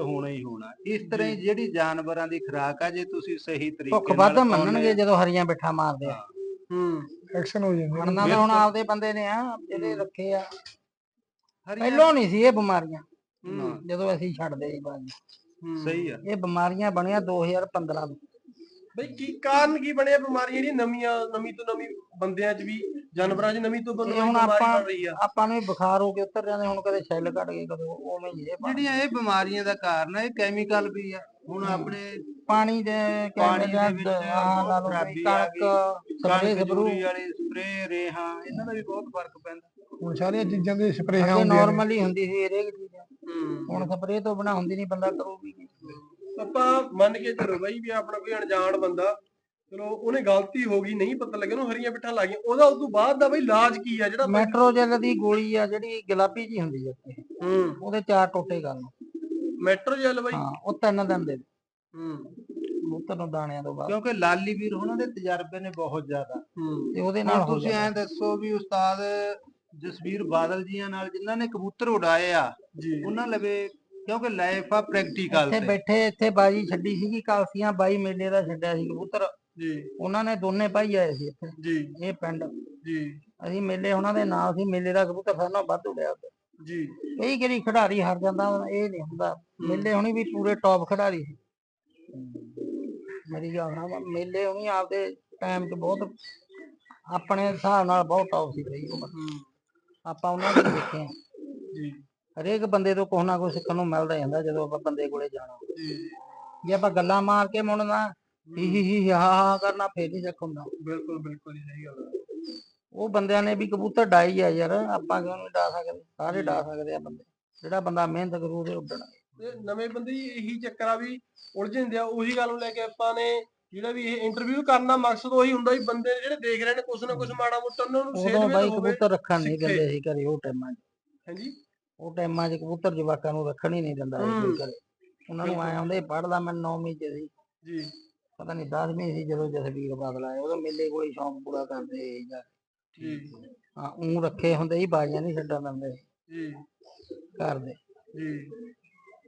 ਹੋਣਾ ਹੀ ਹੋਣਾ। ਇਸ ਤਰ੍ਹਾਂ ਹੀ ਜਿਹੜੀ ਜਾਨਵਰਾਂ ਦੀ ਖੁਰਾਕ ਆ ਜੇ ਤੁਸੀਂ ਸਹੀ ਤਰੀਕੇ ਭੁੱਖ ਨਾਲ ਵੱਧ ਪਾਉਂਦੇ ਮੰਨਣਗੇ ਜਦੋਂ ਹਰੀਆਂ ਬਿੱਠਾ ਮਾਰਦੇ ਆ। ਹੂੰ। ਐਕਸ਼ਨ ਹੋ ਜਾਂਦੇ ਮੰਨਣਾ ਤਾਂ ਹੁਣ ਆਪਦੇ ਬੰਦੇ ਨੇ ਆ ਜਿਹੜੇ ਰੱਖੇ ਆ। ਹਰੀਆਂ ਪਹਿਲੋਂ ਨਹੀਂ ਸੀ ਇਹ ਬਿਮਾਰੀਆਂ। ਨਾ, ਜਦੋਂ ਅਸੀਂ ਛੱਡਦੇ ਸੀ ਬਾਜੀ। ਸਹੀ ਆ। ਇਹ ਬਿਮਾਰੀਆਂ ਬਣੀਆਂ 2015 ਤੋਂ। ਬਈ ਕੀ ਕਾਰਨ ਕੀ ਬਣਿਆ ਬਿਮਾਰੀਆਂ ਜਿਹੜੀ ਨਵੀਆਂ ਨਵੀਂ ਤੋਂ ਨਵੀਂ ਬੰਦਿਆਂ 'ਚ ਵੀ ਜਾਨਵਰਾਂ 'ਚ ਨਵੀਂ ਤੋਂ ਨਵੀਂ ਹੁਣ ਬਿਮਾਰੀ ਆਪਾਂ- ਬਣ ਰਹੀ ਆ। ਆਪਾਂ ਨੂੰ ਵੀ ਬੁਖਾਰ ਹੋ ਕੇ ਉਤਰ ਜਾਂਦੇ ਹੁਣ ਕਦੇ ਛਿੱਲ ਘਟ ਗਏ ਕਦੇ ਉਵੇਂ ਹੀ ਇਹ ਜਿਹੜੀਆਂ ਇਹ ਬਿਮਾਰੀਆਂ ਦਾ ਕਾਰਨ ਇਹ ਕੈਮੀਕਲ ਵੀ ਆ। ਹੁਣ ਆਪਣੇ ਪਾਣੀ ਦੇ ਪਾਣੀ ਦੇ ਵਿੱਚ ਆ ਲਾ ਲਓ ਖਰਾਬੀ ਵੀ ਕਣਕ ਸਪਰੇ ਕਣਕ ਸਪਰੂ ਜੂਰੀ ਵਾਲੇ ਸਪਰੇ ਰੇਹਾਂ ਇਹਨਾਂ ਦਾ ਵੀ ਬਹੁਤ ਫ਼ਰਕ ਪੈਂਦਾ। ਹੁਣ ਸਾਰੀਆਂ ਚੀਜ਼ਾਂ ਦੇ ਸਪਰੇਹਾਂ ਹੁੰਦੀਆਂ ਨੇ। ਨਾਰਮਲੀ ਹੁੰਦੀ ਸੀ ਹਰੇਕ ਚੀਜ਼। ਹੂੰ। ਹੁਣ ਸਪਰੇ ਤੋਂ ਬਿਨਾ ਹੁੰਦੀ ਨਹੀਂ ਬੰਦਾ ਕਰੂਗੀ ਕੀ। ਆਪਾਂ ਮੰਨ ਕੇ ਚੱਲੋ ਬਾਈ ਵੀ ਆਪਣਾ ਕੋਈ ਅਣਜਾਣ ਬੰਦਾ ਚਲੋ ਉਹਨੇ ਗਲਤੀ ਹੋ ਗਈ ਨਹੀਂ ਪਤਾ ਲੱਗਿਆ ਉਹਨੂੰ ਹਰੀਆਂ ਪਿੱਠਾਂ ਲੱਗੀਆਂ ਉਹਦਾ ਉਸ ਤੋਂ ਬਾਅਦ ਦਾ ਬਈ ਇਲਾਜ ਕੀ ਆ ਜਿਹੜਾ ਮੈਟਰੋਜੈਲ ਦੀ ਗੋਲੀ ਆ ਜਿਹੜੀ ਗੁਲਾਬੀ ਜੀ ਹੁੰਦੀ ਆ। ਹੂੰ। ਉਹਦੇ ਚਾਰ ਟੋਟੇ ਕਰਨ ਮੈਟਰੋਜੈਲ ਬਾਈ? ਹਾਂ ਉਹ ਤਿੰਨ ਦਿਨ ਦੇ। ਹੂੰ। ਨੂੰ ਦਾਣਿਆਂ ਤੋਂ ਬਾਅਦ। ਕਿਉਂਕਿ ਲਾਲੀ ਵੀਰ ਉਹਨਾਂ ਦੇ ਤਜਰਬੇ ਨੇ ਬਹੁਤ ਜ਼ਿਆਦਾ। ਹੂੰ। ਤੇ ਉਹਦੇ ਨਾਲ ਤੁਸੀਂ ਐਂ ਦੱਸੋ ਵੀ ਉਸਤਾਦ ਜਸਵੀਰ ਬਾਦਲ ਜੀਆਂ ਨਾਲ ਜਿਨ੍ਹਾਂ ਨੇ ਕਬੂਤਰ ਉਡਾਏ ਆ ਜੀ। ਉਹਨਾਂ ਲਵੇ ਕਿਉਂਕਿ ਲਾਈਫ ਆ ਪ੍ਰੈਕਟੀਕਲ ਇੱਥੇ ਤੇ। ਬੈਠੇ ਇੱਥੇ ਬਾਜੀ ਛੱਡੀ ਸੀਗੀ ਕਾਲਸੀਆਂ ਬਾਈ ਮੇਲੇ ਦਾ ਛੱਡਿਆ ਸੀ ਕਬੂਤਰ। ਜੀ। ਉਹਨਾਂ ਨੇ ਦੋਨੇ ਭਾਈ ਆਏ ਸੀ ਇੱਥੇ। ਜੀ। ਇਹ ਪਿੰਡ। ਜੀ। ਅਸੀਂ ਮੇਲੇ ਉਹਨਾਂ ਦੇ ਨਾਲ ਸੀ ਮੇਲੇ ਦਾ ਕਬੂਤਰ ਫਿਰ ਨਾ ਵੱਧ ਉੜਿਆ ਉੱਥੇ। ਜੀ। ਕਈ ਕਰੀ ਖਿਡਾਰੀ ਹਾਰ ਜਾਂਦਾ ਇਹ ਨਹੀਂ ਹੁੰਦਾ। ਮੇਲੇ ਹੁਣੀ ਵੀ ਪੂਰੇ ਟੌਪ ਖਿਡਾਰੀ ਸੀ। ਮੇਰੀ ਨਾ ਮੇਲੇ ਹੁਣੀ ਆਪਦੇ ਟਾਈਮ 'ਚ ਬਹੁਤ ਆਪਣੇ ਹਿਸਾਬ ਨਾਲ ਬਹੁਤ ਟੌਪ ਸੀ ਬਈ ਉਮਰ ਹੂੰ। ਆਪਾਂ ਉਹਨਾਂ ਦੇ ਦੇਖੇ ਜੀ। ਹਰੇਕ ਬੰਦੇ ਤੋਂ ਕੁਛ ਨਾ ਕੁਛ ਸਿੱਖਣ ਨੂੰ ਮਿਲਦਾ ਹੀ ਹੁੰਦਾ ਜਦੋਂ ਆਪਾਂ ਬੰਦੇ ਕੋਲੇ ਜਾਣਾ ਜੀ ਆਪਾਂ ਗੱਲਾਂ ਮਾਰ ਕੇ ਮੁੜਨਾ ਹੀ। ਹੀ ਹੀ ਹਾ ਹਾ ਕਰਨਾ ਫੇਰ ਨਹੀਂ ਸਿੱਖ ਹੁੰਦਾ। ਬਿਲਕੁਲ ਬਿਲਕੁਲ ਜੀ, ਸਹੀ ਗੱਲ। ਉਹ ਬੰਦਿਆਂ ਨੇ ਵੀ ਕਬੂਤਰ ਡਾਈ ਆ ਯਾਰ ਆਪਾਂ ਕਿਉਂ ਨਹੀਂ ਡਾ ਸਕਦੇ? ਸਾਰੇ ਡਾ ਸਕਦੇ ਆ ਬੰਦੇ। ਜਿਹੜਾ ਬੰਦਾ ਮਿਹਨਤ ਕਰੂ ਉਹਦੇ ਉੱਡਣਾ ਤੇ ਨਵੇਂ ਬੰਦੇ ਹੀ ਇਹੀ ਚੱਕਰ ਆ ਵੀ ਉਲਝ ਜਾਂਦੇ ਆ ਉਹੀ ਗੱਲ ਨੂੰ ਲੈ ਕੇ ਆਪਾਂ ਨੇ ਜਿਹੜਾ ਵੀ ਇਹ ਇੰਟਰਵਿਊ ਕਰਨ ਦਾ ਮਕਸਦ ਉਹੀ ਹੁੰਦਾ ਵੀ ਬੰਦੇ ਜਿਹੜੇ ਦੇਖ ਰਹੇ ਨੇ ਕੁਛ ਨਾ ਕੁਛ ਮਾੜਾ ਮੋਟਾ ਉਹਨਾਂ ਨੂੰ ਸੇਧ ਉਦੋਂ ਬਾਈ ਹੋਵੇ ਕਬੂਤਰ ਰੱਖਣ ਨਹੀਂ। ਦਿੰਦੇ ਸੀ ਘਰੇ ਉਹ ਟਾਈਮਾਂ 'ਚ ਹਾਂਜੀ। ਉਹ ਟਾਈਮਾਂ 'ਚ ਕਬੂਤਰ ਜਵਾਕਾਂ ਨੂੰ ਰੱਖਣ ਹੀ ਨਹੀਂ ਦਿੰਦਾ ਸੀ ਕੋਈ ਹੂੰ। ਘਰੇ ਉਹਨਾਂ ਨੂੰ ਆਏ ਆਉਂਦੇ ਪੜਦਾ ਮੈਂ 9ਵੀਂ 'ਚ ਸੀ। ਜੀ। ਪਤਾ ਨਹੀਂ 10ਵੀਂ ਸੀ ਜਦੋਂ ਜਸਵੀਰ ਬਾਦਲ ਆਏ ਉਦੋਂ ਮੇਲੇ ਕੋਲੇ ਸ਼ੌਂਕ ਪੂਰਾ ਕਰਦੇ ਸੀ ਜਾ ਕੇ। ਜੀ। ਹਾਂ ਉਹ ਰੱਖੇ ਹੁੰਦੇ ਸੀ ਬਾਜੀਆਂ ਨਹੀਂ ਛੱਡਣ ਦਿੰਦੇ ਜੀ। ਘਰ ਦੇ। ਜੀ।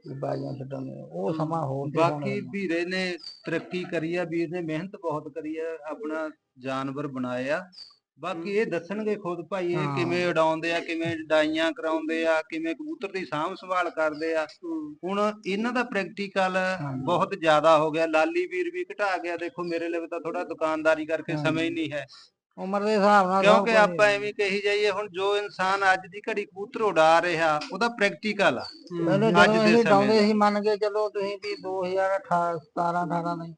ਵੀ ਬਾਜੀਆਂ ਛੱਡਣ ਦੇ ਉਹ ਸਮਾਂ ਹੋਰ ਸੀ ਬਾਕੀ। ਵੀਰੇ ਨੇ ਤਰੱਕੀ ਕਰੀ ਆ ਵੀਰ ਨੇ ਮਿਹਨਤ ਬਹੁਤ ਕਰੀ ਆ ਆਪਣਾ ਜਾਨਵਰ ਬਣਾਏ ਆ ਬਾਕੀ ਇਹ ਦੱਸਣਗੇ ਖੁਦ ਭਾਈ ਇਹ। ਕਿਵੇਂ ਉਡਾਉਂਦੇ ਆ ਕਿਵੇਂ ਡਾਈਆਂ ਕਰਾਉਂਦੇ ਆ ਕਿਵੇਂ ਕਬੂਤਰ ਦੀ ਸਾਂਭ ਸੰਭਾਲ ਕਰਦੇ ਆ। ਹੁਣ ਇਹਨਾਂ ਦਾ ਪ੍ਰੈਕਟੀਕਲ। ਬਹੁਤ ਜ਼ਿਆਦਾ ਹੋ ਗਿਆ। ਲਾਲੀ ਵੀਰ ਵੀ ਘਟਾ ਗਿਆ। ਦੇਖੋ ਮੇਰੇ ਲਈ ਤਾਂ ਥੋੜਾ ਦੁਕਾਨਦਾਰੀ ਕਰਕੇ ਸਮਝ ਨਹੀਂ ਹੈ। ਉਮਰ ਦੇ ਹਿਸਾਬ ਨਾਲ ਕਿਉਂਕਿ ਆਪਾਂ ਐਵੇਂ ਕਹੀ ਜਾਈਏ ਹੁਣ ਜੋ ਇਨਸਾਨ ਅੱਜ ਦੀ ਘੜੀ ਕਬੂਤਰ ਉਡਾ ਰਿਹਾ ਉਹਦਾ ਪ੍ਰੈਕਟੀਕਲ ਆ। ਅੱਜ ਦੇ ਸਮੇਂ ਡਾਉਂਦੇ ਸੀ ਮੰਨ ਕੇ ਚੱਲੋ ਤੁਸੀਂ ਵੀ 2018 17 18 ਦੇ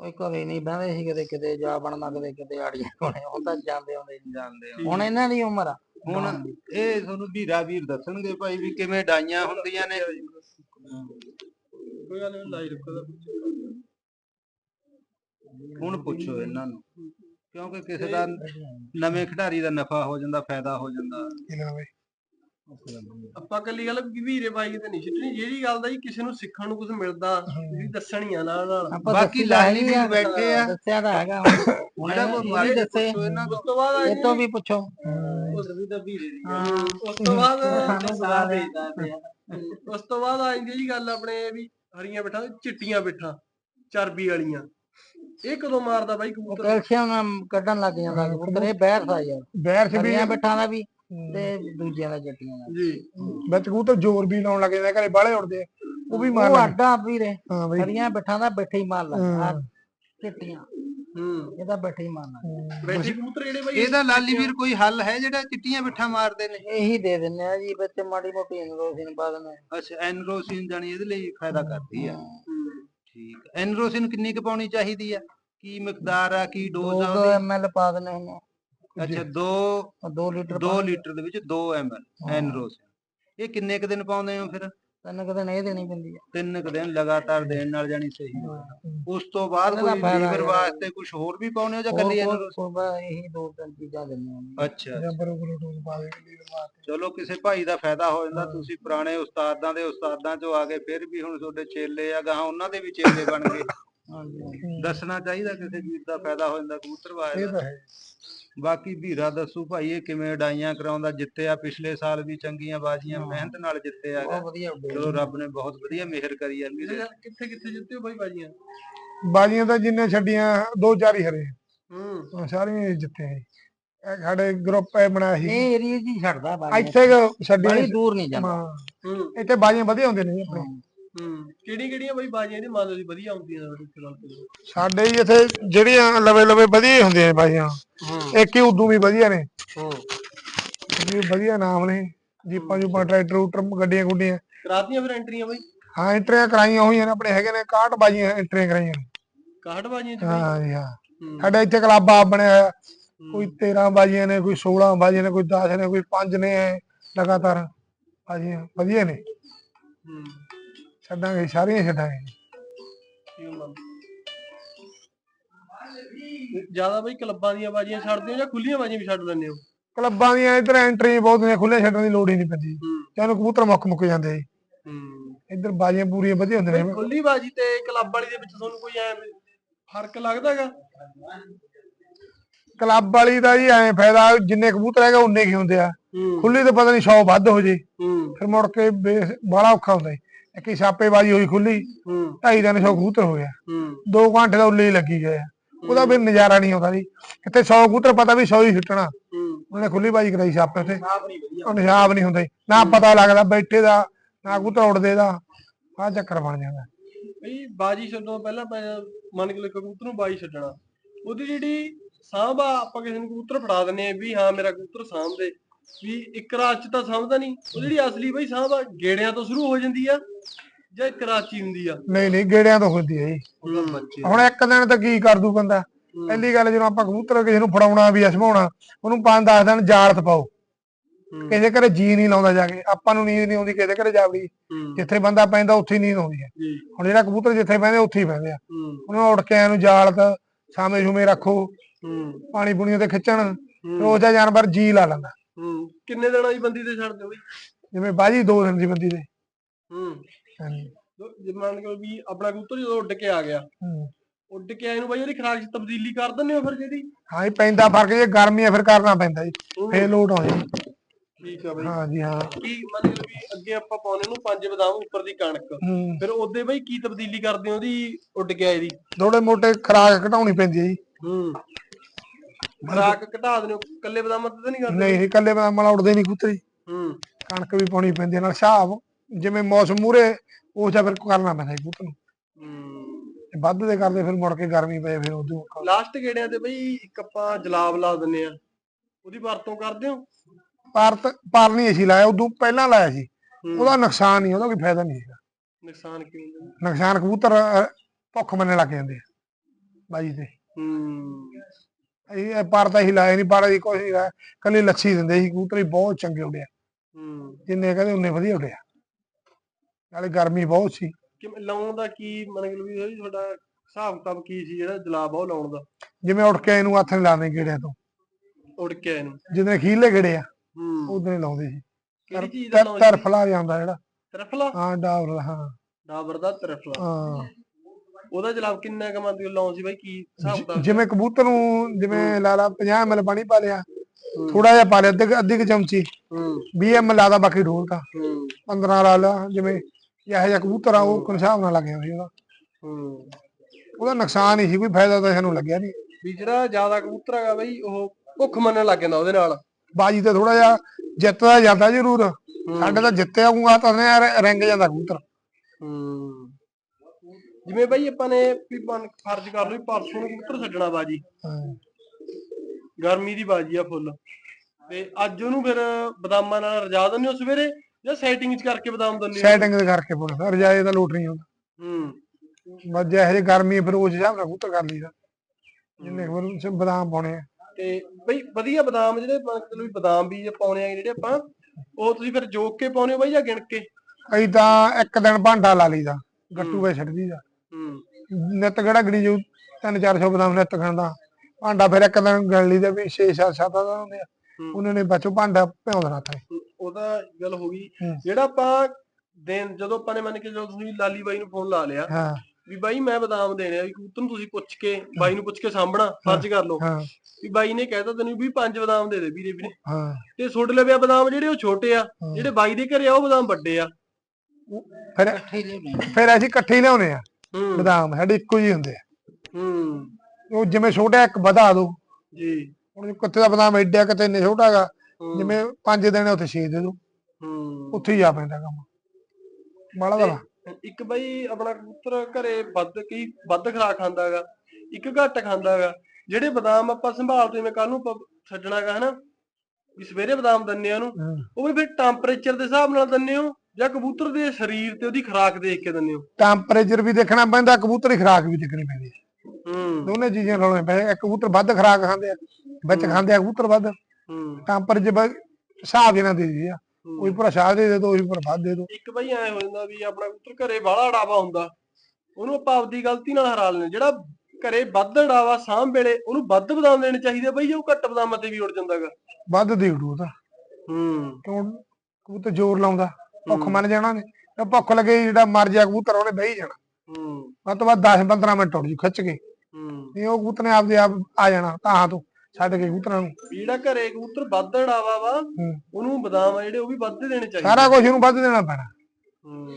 ਉਹ ਘਰੇ ਨਹੀਂ ਬਹਿੰਦੇ ਸੀ ਕਿਤੇ ਕਿਤੇ ਜਾ ਬਣਨਾ ਕਿਤੇ ਕਿਤੇ ਆੜੀਆਂ ਕੋਲੇ ਹੁਣ ਤਾਂ ਜਾਂਦੇ ਆਉਂਦੇ ਨੀ। ਜਾਣਦੇ ਆ ਹੁਣ ਇਹਨਾਂ ਦੀ ਉਮਰ ਆ ਹੁਣ ਇਹ ਤੁਹਾਨੂੰ ਵੀਰਾ ਵੀਰ ਦੱਸਣਗੇ ਭਾਈ ਵੀ ਕਿਵੇਂ ਡਾਈਆਂ ਹੁੰਦੀਆਂ ਨੇ। ਕੋਈ ਗੱਲ ਨਹੀਂ ਲਾਈ ਰੱਖੋ ਦਾ ਹੁਣ ਪੁੱਛੋ ਇਹਨਾਂ ਨੂੰ ਕਿਉਂਕਿ ਕਿਸੇ ਦਾ ਨਵੇਂ ਖਿਡਾਰੀ ਦਾ ਨਫਾ ਹੋ ਜਾਂਦਾ ਫਾਇਦਾ ਹੋ ਜਾਂਦਾ। ਇਹਨਾਂ ਬਈ ਆਪਾਂ ਕੱਲੀ ਗੱਲ ਵੀਰੇ ਬਾਈ ਤੇ ਨਹੀਂ ਛੱਡਣੀ ਜਿਹੜੀ ਗੱਲ ਦਾ ਜੀ ਕਿਸੇ ਨੂੰ ਸਿੱਖਣ ਨੂੰ ਕੁਝ ਮਿਲਦਾ ਤੁਸੀਂ ਦੱਸਣੀ ਆ ਨਾਲ ਨਾਲ। ਬਾਕੀ ਹੈਗੀ ਵੀ ਆ, ਬੈਠੇ ਆ। ਦੱਸਿਆ ਤਾਂ ਹੈਗਾ ਕੋਈ ਵੀ ਮਾਰੇ ਦੱਸੇ। ਉਸ ਤੋਂ ਬਾਅਦ ਆ ਇਹ ਤੋਂ ਵੀ ਪੁੱਛੋ। ਉਸ ਵੀ ਤਾਂ ਵੀਰੇ ਦੀ ਉਸ ਤੋਂ ਬਾਅਦ ਸਾਨੂੰ ਸਲਾਹ ਦੇ ਉਸ ਤੋਂ ਬਾਅਦ ਆ ਜਾਂਦੀ ਜੀ ਗੱਲ ਆਪਣੇ ਵੀ ਹਰੀਆਂ ਬਿਠਾਂ ਚਿੱਟੀਆਂ ਬਿਠਾਂ ਚਰਬੀ ਵਾਲੀਆਂ। ਇਹ ਕਦੋਂ ਮਾਰਦਾ ਬਾਈ ਉਹ ਕਬੂਤਰ ਕੈਲਸ਼ੀਅਮ ਕੱਢਣ ਲੱਗ ਜਾਂਦਾ ਕਬੂਤਰ ਇਹ ਬਹਿਰ ਸਾ ਯਾਰ ਬੈਰ ਚ ਵੀ ਬਿੱਠਾਂ ਦਾ ਵੀ। ਤੇ ਦੂਜਿਆਂ ਦਾ ਜੱਟੀਆਂ ਦਾ। ਜੀ। ਵਿੱਚ ਕਬੂਤਰ ਜ਼ੋਰ ਵੀ ਲਾਉਣ ਲੱਗ ਜਾਂਦਾ ਘਰੇ ਬਾਹਲੇ ਉੜਦੇ ਆ ਉਹ ਵੀ ਮਾਰ ਉਹ ਲੈਂਦੇ। ਅੱਡਾ ਵੀਰੇ ਹਾਂ ਬਈ। ਹਰੀਆਂ ਬਿੱਠਾਂ ਦਾ ਬੈਠੇ ਹੀ ਮਾਰ ਲੈਂਦਾ ਹਾਂ। ਚਿੱਟੀਆਂ। ਹੂੰ। ਇਹਦਾ ਬੈਠੇ ਹੀ ਮਾਰਨਾ ਬੈਠੇ ਕਬੂਤਰ ਜਿਹੜੇ ਬਾਈ ਇਹਦਾ ਲਾਲੀ ਵੀਰ ਕੋਈ ਹੱਲ ਹੈ ਜਿਹੜਾ ਚਿੱਟੀਆਂ ਬਿੱਠਾਂ ਮਾਰਦੇ ਨੇ? ਇਹੀ ਦੇ ਦਿੰਨੇ ਆ ਜੀ ਵਿੱਚ ਮਾੜੀ ਮੋਟੀ ਇਨਰੋਸਿਨ ਪਾ ਆ। ਅੱਛਾ ਐਨਰੋਸਿਨ ਜਾਨੀ ਇਹਦੇ ਲਈ ਫਾਇਦਾ ਕਰਦੀ ਆ। ਠੀਕ ਐਨਰੋਸਿਨ ਕਿੰਨੀ ਕੁ ਪਾਉਣੀ ਚਾਹੀਦੀ ਆ? ਕੀ ਮਿਕਦਾਰ ਆ ਕੀ ਡੋਜ਼ ਆ 2 ਉਹਦੀ? ml ਪਾ ਦਿੰਦੇ ਹੁੰਦੇ ਅੱਛਾ 2 2 ਲੀਟਰ 2 ਲੀਟਰ ਦੇ ਵਿੱਚ 2 ml ਐਨਰੋਸਿਨ ਇਹ ਕਿੰਨੇ ਕ ਦਿਨ ਪਾਉਂਦੇ ਹੋ ਫਿਰ? ਤਿੰਨ ਕੁ ਦਿਨ ਇਹ ਦੇਣੀ ਪੈਂਦੀ ਆ। ਤਿੰਨ ਕ ਦਿਨ ਲਗਾਤਾਰ ਦੇਣ ਨਾਲ ਜਾਨੀ ਸਹੀ ਉਸ ਤੋਂ ਬਾਅਦ ਕੋਈ ਲੀਵਰ ਹੈ। ਵਾਸਤੇ ਕੁਝ ਹੋਰ ਵੀ ਪਾਉਨੇ ਹੋ ਜਾਂ ਕੱਲੀ ਬਾ ਇਹੀ ਦੋ ਤਿੰਨ ਚੀਜ਼ਾਂ ਦਿੰਦੇ ਆ ਅੱਛਾ ਡੋਜ਼ ਪਾ ਦੇ ਲੀਵਰ ਵਾਸਤੇ। ਚਲੋ ਕਿਸੇ ਭਾਈ ਦਾ ਫਾਇਦਾ ਹੋ ਜਾਂਦਾ। ਤੁਸੀਂ ਪੁਰਾਣੇ ਉਸਤਾਦਾਂ ਦੇ ਉਸਤਾਦਾਂ ਚੋਂ ਆ ਗਏ ਫਿਰ ਵੀ ਹੁਣ ਤੁਹਾਡੇ ਚੇਲੇ ਆ ਗਾਹਾਂ ਉਹਨਾਂ ਦੇ ਵੀ ਚੇਲੇ ਬਣ ਗਏ। ਹਾਂਜੀ ਦੱਸਣਾ ਚਾਹੀਦਾ ਕਿਸੇ ਚੀਜ਼ ਦਾ ਫਾਇਦਾ ਹੋ ਜਾਂਦਾ ਕਬੂਤਰ ਬਾਜ਼ ਇਹ ਤਾਂ ਹੈ। ਬਾਕੀ ਵੀਰਾ ਦੱਸੂ ਭਾਈ ਇਹ ਕਿਵੇਂ ਉਡਾਈਆਂ ਕਰਾਉਂਦਾ ਜਿੱਤਿਆ ਪਿਛਲੇ ਸਾਲ ਵੀ ਚੰਗੀਆਂ ਬਾਜ਼ੀਆਂ ਮਿਹਨਤ ਨਾਲ ਜਿੱਤਿਆ ਬਹੁਤ ਵਧੀਆ ਚਲੋ ਰੱਬ ਨੇ ਬਹੁਤ ਵਧੀਆ ਮਿਹਰ ਕਰੀ ਹੈ ਵੀਰੇ ਕਿੱਥੇ ਕਿੱਥੇ ਜਿੱਤੇ ਹੋ ਬਾਈ ਬਾਜੀਆਂ? ਬਾਜੀਆਂ ਤਾਂ ਜਿੰਨੇ ਛੱਡੀਆਂ ਦੋ ਚਾਰ ਹੀ ਹਰੇ। ਹੂੰ। ਸਾਰੀਆਂ ਜਿੱਤੇ ਆ ਸਾਡੇ ਗਰੁੱਪ ਐ ਬਣਾਇਆ ਸੀ। ਇਹ ਏਰੀਆ ਜੀ ਛੱਡਦਾ ਬਾਈ ਇੱਥੇ ਕੁ ਛੱਡੀਆਂ ਬੜੀ ਦੂਰ ਨਹੀਂ ਜਾਂਦਾ। ਹਾਂ, ਹੂੰ। ਇੱਥੇ ਬਾਜੀਆਂ ਵਧੀਆ ਹੁੰਦੀਆਂ ਨੇ ਜੀ ਆਪਣੇ ਹੂੰ। ਕਿਹੜੀ ਕਿਹੜੀਆਂ ਬਾਈ ਬਾਜੀਆਂ ਇਹਦੀ ਮੰਨ ਲਓ ਜੀ ਵਧੀਆ ਹੁੰਦੀਆਂ ਨੇ ਫਿਲਹਾਲ ਤੇ ਸਾਡੇ ਜੀ ਇੱਥੇ ਜਿਹੜੀਆਂ ਲਵੇ ਲਵੇ ਵਧੀਆ ਹੀ ਹੁੰਦੀਆਂ ਨੇ ਬਾਜੀਆਂ। ਹੂੰ। ਇੱਕ ਹੀ ਉਦੋਂ ਵੀ ਵਧੀਆ ਨੇ। ਹੂੰ। ਜੀ ਵਧੀਆ ਨਾਮ ਨੇ। ਜੀਪਾਂ ਜੂਪਾਂ ਟਰੈਕਟਰ ਟਰੂਟਰ ਗੱਡੀਆਂ ਗੁੱਡੀਆਂ। ਕਰਾਤੀਆਂ ਫਿਰ ਐਂਟਰੀਆਂ ਬਾਈ? ਹਾਂ ਐਂਟਰੀਆਂ ਕਰਾਈਆਂ ਹੋਈਆਂ ਨੇ ਆਪਣੇ ਹੈਗੇ ਨੇ। 61 ਬਾਜੀਆਂ ਐਂਟਰੀਆਂ ਕਰਾਈਆਂ ਨੇ। 61 ਬਾਜੀਆਂ ਚ ਬਾਈ? ਹਾਂ ਜੀ ਹਾਂ। ਹੂੰ, ਸਾਡੇ ਇੱਥੇ ਕਲੱਬ ਆਪ ਬਣਿਆ ਹੋਇਆ। ਕੋਈ 13 ਬਾਜੀਆਂ ਨੇ ਕੋਈ 16 ਬਾਜੀਆਂ ਨੇ ਕੋਈ 10 ਨੇ ਕੋਈ 5 ਨੇ ਲਗਾਤਾਰ। ਬਾਜੀਆਂ ਵਧੀਆ ਨੇ। ਹੂੰ। ਛੱਡਾਂਗੇ ਸਾਰੀਆਂ ਛੱਡਾਂਗੇ। ਜ਼ਿਆਦਾ ਬਾਈ ਕਲੱਬਾਂ ਦੀਆਂ ਬਾਜੀਆਂ ਛੱਡਦੇ ਹੋ ਜਾਂ ਖੁੱਲੀਆਂ ਬਾਜੀਆਂ ਵੀ ਛੱਡ ਲੈਂਦੇ ਹੋ? ਕਲੱਬਾਂ ਦੀਆਂ ਇੱਧਰ ਐਂਟਰੀ ਬਹੁਤ ਨੇ ਖੁੱਲੇ ਛੱਡਣ ਦੀ ਲੋੜ ਹੀ ਨਹੀਂ ਪੈਂਦੀ। ਚਾਹਨੂੰ ਕਬੂਤਰ ਮੁੱਕ ਮੁੱਕ ਜਾਂਦੇ। ਜੀ ਹੂੰ। ਇੱਧਰ ਬਾਜੀਆਂ ਪੂਰੀਆਂ ਵਧੀਆ ਹੁੰਦੀਆਂ ਨੇ। ਖੁੱਲੀ ਬਾਜੀ ਤੇ ਕਲੱਬ ਵਾਲੀ ਦੇ ਵਿੱਚ ਤੁਹਾਨੂੰ ਕੋਈ ਐ ਫ਼ਰਕ ਲੱਗਦਾਗਾ ਕਲੱਬ ਵਾਲੀ ਦਾ ਜੀ ਐ ਫਾਇਦਾ ਜਿੰਨੇ ਕਬੂਤਰ ਹੈਗਾ ਉਨੇ ਕੀ ਹੁੰਦੇ ਆ। ਖੁੱਲੀ ਤੇ ਪਤਾ ਨਹੀਂ 100 ਵੱਧ ਹੋ ਜੇ। ਫਿਰ ਮੁੜ ਕੇ ਬੜਾ ਔਖਾ ਹੁੰਦਾ ਜੀ ਇੱਕ ਹੀ ਛਾਪੇਬਾਜ਼ੀ ਹੋਈ ਖੁੱਲੀ ਹੂੰ। 2.5 ਸੌ ਕਬੂਤਰ ਹੋ ਗਿਆ ਹੂੰ। 2 ਘੰਟੇ ਦਾ ਉੱਲੇ ਲੱਗੀ ਗਏ। ਉਹਦਾ ਵੀ ਨਜ਼ਾਰਾ ਨਹੀਂ ਆਉਂਦਾ ਜੀ। ਇੱਥੇ 100 ਕਬੂਤਰ ਪਤਾ ਵੀ 100 ਹੀ ਛੁੱਟਣਾ ਉਹਨੇ ਖੁੱਲੀ ਬਾਜੀ ਕਰਾਈ ਛਾਪੇ ਤੇ ਆਪ ਨਹੀਂ ਵਧੀਆ। ਉਹ ਨਿਸ਼ਾਬ ਨਹੀਂ ਹੁੰਦਾ। ਨਾ ਪਤਾ ਲੱਗਦਾ ਬੈਠੇ ਦਾ ਨਾ ਕਬੂਤਰ ਉੱਡਦੇ ਦਾ। ਆ ਚੱਕਰ ਬਣ ਜਾਂਦਾ। ਬਈ ਬਾਜੀ ਛੱਡਣ ਤੋਂ ਪਹਿਲਾਂ ਮੰਨ ਕੇ ਕਬੂਤਰ ਨੂੰ ਬਾਜੀ ਛੱਡਣਾ। ਉਹਦੀ ਜਿਹੜੀ ਸਾਂਭਾ ਆਪਾਂ ਕਿਸੇ ਨੂੰ ਕਬੂਤਰ ਫੜਾ ਦਿੰਨੇ ਆ ਵੀ ਹਾਂ ਮੇਰਾ ਕਬੂਤਰ ਸਾਂਭ ਦੇ। ਵੀ ਇੱਕ ਰਾਤ ਚ ਤਾਂ ਸਾਂਭਦਾ ਨਹੀਂ। ਉਹ ਜਿਹੜੀ ਅਸਲੀ ਬਈ ਸਾਂਭ ਆ ਗੇੜਿਆਂ ਤੋਂ ਸ਼ੁਰੂ ਹੋ ਜਾਂਦੀ ਆ ਜਾਂ ਇੱਕ ਰਾਤ ਚ ਹੀ ਹੁੰਦੀ ਆ? ਨਹੀਂ ਨਹੀਂ ਗੇੜਿਆਂ ਤੋਂ ਹੁੰਦੀ ਹੈ ਜੀ। ਬੱਚੇ ਹੁਣ ਇੱਕ ਦਿਨ ਤਾਂ ਕੀ ਕਰ ਦੂ ਬੰਦਾ? ਪਹਿਲੀ ਗੱਲ ਜਦੋਂ ਆਪਾਂ ਕਬੂਤਰ ਕਿਸੇ ਨੂੰ ਫੜਾਉਣਾ ਵੀ ਅਸਮਾਉਣਾ ਉਹਨੂੰ 5-10 ਦਿਨ ਜਾਲਤ ਪਾਓ। ਕਿਸੇ ਘਰੇ ਜੀ ਨਹੀਂ ਲਾਉਂਦਾ ਜਾ ਕੇ। ਆਪਾਂ ਨੂੰ ਨੀਂਦ ਨਹੀਂ ਆਉਂਦੀ ਕਿਸੇ ਘਰੇ ਜਾਵੜੀ ਜਿੱਥੇ ਬੰਦਾ ਪੈਂਦਾ ਉੱਥੇ ਹੀ ਨੀਂਦ ਆਉਂਦੀ ਹੈ ਜੀ। ਹੁਣ ਜਿਹੜਾ ਕਬੂਤਰ ਜਿੱਥੇ ਪੈਂਦੇ ਉੱਥੇ ਹੀ ਪੈਂਦੇ ਆ। ਹੂੰ। ਉਹਨੂੰ ਉੱਡ ਕੇ ਆਇਆ ਨੂੰ ਜਾਲਤ ਸਾਵੇਂ ਛੂਵੇਂ ਰੱਖੋ। ਹੂੰ। ਪਾਣੀ ਪੂਣੀ ਤੇ ਖਿੱਚਣ ਰੋਜ਼ ਦਾ ਜਾਨਵਰ ਜੀ ਲਾ ਲੈਂਦਾ। ਹੂੰ ਕਿੰਨੇ ਦਿਨਾਂ ਦੀ ਬੰਦੀ ਤੇ ਛੱਡਦੇ ਹੋ ਬਈ ਜਿਵੇਂ ਬਾਜੀ ਦੋ ਦਿਨ ਦੀ ਬੰਦੀ ਦੇ ਹੂੰ। ਹਾਂਜੀ। ਜੇ ਮੰਨ ਕੇ ਵੀ ਆਪਣਾ ਕਬੂਤਰ ਜਦੋਂ ਉੱਡ ਕੇ ਆ ਗਿਆ ਹੂੰ। ਉੱਡ ਕੇ ਆਏ ਨੂੰ ਬਾਈ ਉਹਦੀ ਖਰਾਕ ਚ ਤਬਦੀਲੀ ਕਰ ਦਿੰਦੇ ਹੋ ਫਿਰ ਜਿਹੜੀ? ਹਾਂ ਜੀ ਪੈਂਦਾ ਫ਼ਰਕ ਜੇ ਗਰਮੀ ਆ ਫਿਰ ਕਰਨਾ ਪੈਂਦਾ ਜੀ ਫੇਰ ਲੋਡ ਆਉਂਦੀ। ਠੀਕ ਆ ਬਾਈ। ਹਾਂ ਜੀ ਹਾਂ। ਕੀ ਮੰਨ ਕੇ ਵੀ ਅੱਗੇ ਆਪਾਂ ਪਾਉਨੇ ਨੂੰ ਪੰਜ ਬਦਾਮ ਉੱਪਰ ਦੀ ਕਣਕ। ਹੂੰ। ਫਿਰ ਉਹਦੇ ਬਾਈ ਕੀ ਤਬਦੀਲੀ ਕਰਦੇ ਹੋ ਉਹਦੀ ਉੱਡ ਕੇ ਆਏ ਦੀ? ਥੋੜੇ ਮੋਟੇ ਖਰਾਕ ਘਟਾਉਣੀ ਪੈਂਦੀ ਹੈ ਜੀ। ਹੂੰ। ਖਰਾਕ ਘਟਾ ਦਿੰਦੇ ਹੋ ਕੱਲੇ ਬਦਾਮਾਂ ਤੇ ਤਾਂ ਨਹੀਂ ਕਰਦੇ ਨਹੀਂ ਇਕੱਲੇ ਬਦਾਮਾਂ ਨਾਲ ਉੱਡਦੇ ਨਹੀਂ ਜੀ ਹੂੰ। ਕਣਕ ਵੀ ਪਾਉਣੀ ਪੈਂਦੀ ਹੈ ਨਾਲ ਹਿਸਾਬ ਜਿਵੇਂ ਮੌਸਮ ਮੂਰੇ ਉਹ ਜਿਹਾ ਫਿਰ ਕਰਨਾ ਪੈਂਦਾ ਜੀ ਕਬੂਤਰ ਨੂੰ। ਹੂੰ। ਜੇ ਵੱਧ ਦੇ ਕਰਦੇ ਫਿਰ ਮੁੜ ਕੇ ਗਰਮੀ ਪਏ ਫਿਰ ਉਦੋਂ। ਲਾਸਟ ਗੇੜਿਆਂ ਤੇ ਬਈ ਇੱਕ ਆਪਾਂ ਜਲਾਬ ਲਾ ਦਿੰਨੇ ਆ ਉਹਦੀ ਵਰਤੋਂ ਕਰਦੇ ਹੋ? ਪਰ ਤ- ਪਰ ਨਹੀਂ ਅਸੀਂ ਲਾਇਆ ਉਦੋਂ ਪਹਿਲਾਂ ਲਾਇਆ ਸੀ। ਉਹਦਾ ਨੁਕਸਾਨ ਨਹੀਂ ਉਹਦਾ ਕੋਈ ਫਾਇਦਾ ਨਹੀਂ ਹੈਗਾ। ਨੁਕਸਾਨ ਕੀ ਹੁੰਦਾ? ਨੁਕਸਾਨ ਕਬੂਤਰ ਭੁੱਖ ਮੰਨਣ ਲੱਗ ਜਾਂਦੇ ਆ। ਬਾਜੀ ਤੇ। ਹੂੰ। ਇਹ ਇਹ ਪਰ ਤਾਂ ਅਸੀਂ ਲਾਇਆ ਨਹੀਂ ਪਰ ਅਸੀਂ ਕੁਛ ਨਹੀਂ ਲਾਇਆ। ਕੱਲੀ ਲੱਛੀ ਦਿੰਦੇ ਸੀ ਕਬੂਤਰ ਹੀ ਬਹੁਤ ਚੰਗੇ ਉੱਡਿਆ। ਹੂੰ। ਜਿੰਨੇ ਕਹਿੰਦੇ ਉਨੇ ਵਧੀਆ ਉੱਡਿਆ। ਨਾਲੇ ਗਰਮੀ ਬਹੁਤ ਸੀ। ਕਿਵੇਂ ਲਾਉਣ ਦਾ ਕੀ ਕੇ ਲਓ ਵੀ ਤੁਹਾਡਾ ਹਿਸਾਬ ਕਿਤਾਬ ਕੀ ਸੀ ਜਿਹੜਾ ਜਲਾਬ ਉਹ ਲਾਉਣ ਦਾ? ਜਿਵੇਂ ਉੱਠ ਕੇ ਇਹਨੂੰ ਹੱਥ ਨਹੀਂ ਲਾਉਂਦੇ ਗੇੜਿਆਂ ਤੋਂ। ਉੱਡ ਕੇ ਆਏ ਨੂੰ ਜਿੰਨੇ ਖੀਲੇ ਗੇੜੇ ਆ ਹੂੰ। ਉਦੋਂ ਹੀ ਲਾਉਂਦੇ ਸੀ। ਕਿਹੜੀ ਚੀਜ਼ ਦਾ ਲਾਉਂਦੇ ਤਰਫਲਾ ਜਾਂਦਾ ਜਿਹੜਾ। ਤਰਫਲਾ? ਹਾਂ ਡਾਵਰ ਹਾਂ। ਡਾਬਰ ਦਾ ਤਰਫਲਾ। ਹਾਂ। ਉਹਦਾ ਜਲਾਬ ਕਿੰਨਾ ਕੁ ਮੰਨਦੇ ਹੋ ਲਾਉਣ ਸੀ ਬਾਈ ਕੀ ਹਿਸਾਬ ਕਿਤਾਬ? ਜਿਵੇਂ ਕਬੂਤਰ ਨੂੰ ਜਿਵੇਂ ਲਾ ਲਾ 50 ml ਪਾਣੀ ਪਾ ਲਿਆ। ਥੋੜਾ ਜਿਹਾ ਪਾ ਲਿਆ ਅੱਧੀ ਅੱਧੀ ਕੁ ਚਮਚੀ। ਹੂੰ। 20 ml ਲਾਦਾ ਬਾਕੀ ਢੋਲਤਾ ਹੂੰ। 15 ਲਾ ਲਾ ਜਿਵੇਂ ਇਹੋ ਜਿਹਾ ਕਬੂਤਰ ਆ ਉਹ ਹਿਸਾਬ ਨਾਲ ਲੱਗਿਆ ਸੀ ਉਹਦਾ। ਹੂੰ। ਉਹਦਾ ਨੁਕਸਾਨ ਹੀ ਸੀ ਕੋਈ ਫਾਇਦਾ ਤਾਂ ਸਾਨੂੰ ਲੱਗਿਆ ਨਹੀਂ। ਵੀ ਜਿਹੜਾ ਜ਼ਿਆਦਾ ਕਬੂਤਰ ਹੈਗਾ ਬਾਈ ਉਹ ਭੁੱਖ ਮੰਨਣ ਲੱਗ ਜਾਂਦਾ ਉਹਦੇ ਨਾਲ। ਬਾਜੀ ਤੇ ਥੋੜਾ ਜਿਹਾ ਜਿੱਤਦਾ ਜਾਂਦਾ ਜ਼ਰੂਰ। ਸਾਡੇ ਤਾਂ ਜਿੱਤਿਆ ਆਉਂਗਾ ਤਾਂ ਰਿੰਗ ਜਾਂਦਾ ਕਬੂਤਰ। ਹੂੰ। ਜਿਵੇਂ ਬਾਈ ਆਪਾਂ ਨੇ ਵੀ ਮੰਨ ਫਰਜ਼ ਕਰ ਲਓ ਵੀ ਪਰਸੋਂ ਨੂੰ ਕਬੂਤਰ ਛੱਡਣਾ ਬਾਜੀ। ਹਾਂ। ਗਰਮੀ ਦੀ ਬਾਜੀ ਆ ਫੁੱਲ। ਤੇ ਅੱਜ ਉਹਨੂੰ ਫਿਰ ਬਦਾਮਾਂ ਨਾਲ ਰਜਾ ਦਿੰਦੇ ਹੋ ਸਵੇਰੇ ਜਾਂ ਸੈਟਿੰਗ ਚ ਕਰਕੇ ਬਦਾਮ ਦਿੰਦੇ ਹੋ? ਸੈਟਿੰਗ ਦੇ ਕਰਕੇ ਪੁੱਛਦਾ ਰਜਾਏ ਦਾ ਲੋਟ ਨਹੀਂ ਹੁੰਦਾ ਹੂੰ। ਜਿਹੇ ਜਿਹੀ ਗਰਮੀ ਫਿਰ ਹਿਸਾਬ ਨਾਲ ਕਬੂਤਰ ਕਰ ਲਈਦਾ। ਜਿੰਨੇ ਚ ਬਦਾਮ ਪਾਉਣੇ ਆ। ਤੇ ਬਈ ਵਧੀਆ ਬਦਾਮ ਜਿਹੜੇ ਚਲੋ ਵੀ ਬਦਾਮ ਵੀ ਜੇ ਪਾਉਣੇ ਆ ਜਿਹੜੇ ਆਪਾਂ ਉਹ ਤੁਸੀਂ ਫਿਰ ਜੋਕ ਕੇ ਪਾਉਣੇ ਹੋ ਬਾਈ ਜਾਂ ਗਿਣ ਕੇ? ਕਈ ਤਾਂ ਇੱਕ ਦਿਨ ਭਾਂਡਾ ਲਾ ਲਈਦਾ ਗੱਟੂ ਵੇ ਛੱਡ ਦੀਦਾ ਨਿੱਤ ਕਿਹੜਾ ਗੜੀ ਜੋ 3-400 ਬਦਾਮ ਨਿੱਤ ਖਾਂਦਾ ਭਾਂਡਾ ਫਿਰ ਇੱਕ ਦਿਨ ਗਣ ਲਈਦਾ ਵੀ 6-7 7 ਦਾ ਹੁੰਦੇ ਆ। ਉਹਨਾਂ ਨੇ ਬਚੋ ਭਾਂਡਾ ਭਿਉਂ ਦੇਣਾ ਤਾਂ ਉਹਦਾ ਗੱਲ ਹੋ ਗਈ। ਜਿਹੜਾ ਆਪਾਂ ਦਿਨ ਜਦੋਂ ਆਪਾਂ ਨੇ ਮੰਨ ਕੇ ਜਦੋਂ ਤੁਸੀਂ ਲਾਲੀ ਬਾਈ ਨੂੰ ਫੋਨ ਲਾ ਲਿਆ ਹਾਂ। ਵੀ ਬਾਈ ਮੈਂ ਬਦਾਮ ਦੇਣੇ ਆ ਵੀ ਕਬੂਤਰ ਨੂੰ ਤੁਸੀਂ ਪੁੱਛ ਕੇ ਬਾਈ ਨੂੰ ਪੁੱਛ ਕੇ ਸਾਂਭਣਾ ਫਰਜ਼ ਕਰ ਲਓ। ਹਾਂ। ਵੀ ਬਾਈ ਨੇ ਕਹਿਤਾ ਤੈਨੂੰ ਵੀ ਪੰਜ ਬਦਾਮ ਦੇ ਦੇ ਵੀਰੇ ਵੀਰੇ। ਹਾਂ। ਤੇ ਛੋਟੇ ਲਵਿਆ ਬਦਾਮ ਜਿਹੜੇ ਉਹ ਛੋਟੇ ਆ। ਜਿਹੜੇ ਬਾਈ ਦੇ ਘਰੇ ਆ ਉਹ ਬਦਾਮ ਵੱਡੇ ਆ। ਫਿਰ ਇਕੱਠੇ ਹੀ ਲਿਆਉਣੇ ਫਿਰ ਅਸੀਂ ਇਕੱਠੇ ਹੀ ਲਿਆਉਨੇ ਆ। ਬਦਾਮ ਸਾਡੇ ਇੱਕੋ ਜਿਹੇ ਹੁੰਦੇ ਹੂੰ। ਉਹ ਜਿਵੇਂ ਛੋਟਾ ਇੱਕ ਵਧਾ ਦੋ। ਜੀ। ਹੁਣ ਕਿੱਥੇ ਦਾ ਬਦਾਮ ਐਡਾ ਕਿਤੇ ਇੰਨੇ ਛੋਟਾ ਹੈਗਾ ਹੂੰ, ਜਿਵੇਂ ਪੰਜ ਦੇਣੇ ਉੱਥੇ ਛੇ ਦੇ ਦੋ। ਹੂੰ। ਉੱਥੇ ਹੀ ਆ ਪੈਂਦਾ ਕੰਮ। ਮਾੜਾ ਦਾ ਇੱਕ ਬਾਈ ਆਪਣਾ ਕਬੂਤਰ ਘਰੇ ਵੱਧ ਕਈ ਵੱਧ ਖਰਾ ਖਾਂਦਾ ਹੈਗਾ ਇੱਕ ਘੱਟ ਖਾਂਦਾ ਹੈਗਾ। ਜਿਹੜੇ ਬਦਾਮ ਆਪਾਂ ਸੰਭਾਲ ਜਿਵੇਂ ਕੱਲ ਨੂੰ ਛੱਡਣਾਗਾ ਹਨਾ ਵੀ ਸਵੇਰੇ ਬਦਾਮ ਦਿੰਨੇ ਉਹਨੂੰ ਉਹ ਵੀ ਫਿਰ ਟੈਂਪਰੇਚਰ ਦੇ ਹਿਸਾਬ ਨਾਲ ਦਿੰਨੇ ਹੋ ਜਾਂ ਕਬੂਤਰ ਦੇ ਸਰੀਰ ਤੇ ਉਹਦੀ ਖੁਰਾਕ ਦੇਖ ਕੇ ਦਿੰਨੇ ਹੋ? ਟੈਂਪਰੇਚਰ ਵੀ ਦੇਖਣਾ ਪੈਂਦਾ ਕਬੂਤਰ ਦੀ ਖੁਰਾਕ ਵੀ ਦੇਖਣੀ ਪੈਂਦੀ ਹੈ। ਹੂੰ। ਦੋਨੇ ਚੀਜ਼ਾਂ ਲਾਉਣੇ ਪੈਂਦੇ ਇੱਕ ਕਬੂਤਰ ਵੱਧ ਖੁਰਾਕ ਖਾਂਦੇ ਆ ਵਿੱਚ ਖਾਂਦੇ ਆ ਕਬੂਤਰ ਵੱਧ। ਹੂੰ। ਟੈਂਪਰੇਚਰ ਹਿਸਾਬ ਇਹਨਾਂ ਦੇ ਦੀ ਆ। ਹੂੰ। ਕੋਈ ਪੂਰਾ ਛਾਲ ਦੇ ਦੇ ਦੋ ਉਹੀ ਪੂਰਾ ਵੱਧ ਦੇ ਦੋ। ਇੱਕ ਬਈ ਐ ਹੋ ਜਾਂਦਾ ਵੀ ਆਪਣਾ ਕਬੂਤਰ ਘਰੇ ਬਾਹਲਾ ਡਾਵਾ ਹੁੰਦਾ ਉਹਨੂੰ ਆਪਾਂ ਆਪਦੀ ਗਲਤੀ ਨਾਲ ਹਰਾ ਲੈਂਦੇ ਜਿਹੜਾ ਘਰੇ ਵੱਧ ਡਾਵਾ ਸਾਂਭ ਵੇਲੇ ਉਹਨੂੰ ਵੱਧ ਬਦਾਮ ਦੇਣੇ ਚਾਹੀਦੇ ਬਈ ਉਹ ਘੱਟ ਬਦਾਮਾਂ ਤੇ ਵੀ ਉੜ ਜਾਂਦਾਗਾ। ਵੱਧ ਦੇ ਉਡੂ ਉਹਦਾ ਹੂੰ। ਕਿਉਂ? ਕਬੂਤਰ ਜ਼ੋਰ ਲਾਉਂਦਾ। ਭੁੱਖ। ਮੰਨ ਜਾਣਾ ਨੇ ਤੇ ਭੁੱਖ ਲੱਗੇ ਜਿਹੜਾ ਮਰ ਜਾ ਕਬੂਤਰ ਉਹਨੇ ਬਹਿ ਜਾਣਾ। ਹੂੰ। ਵੱਧ ਤੋਂ ਵੱਧ 10 15 ਮਿੰਟ ਉੱਡ ਜੂ ਖਿੱਚ ਕੇ। ਹੂੰ। ਨਹੀਂ ਉਹ ਕਬੂਤਰ ਨੇ ਆਪਦੇ ਆਪ ਆ ਜਾਣਾ ਤਾਂ ਤੋਂ ਛੱਡ ਕੇ ਕਬੂਤਰਾਂ ਨੂੰ। ਜਿਹੜਾ ਘਰੇ ਕਬੂਤਰ ਵੱਧ ਡਾਵਾ ਵਾ। ਉਹਨੂੰ ਬਦਾਮ ਆ ਜਿਹੜੇ ਉਹ ਵੀ ਵੱਧ ਦੇਣੇ ਚਾਹੀਦੇ। ਸਾਰਾ ਕੁਝ ਇਹਨੂੰ ਵੱਧ ਦੇਣਾ ਪੈਣਾ। ਹੂੰ।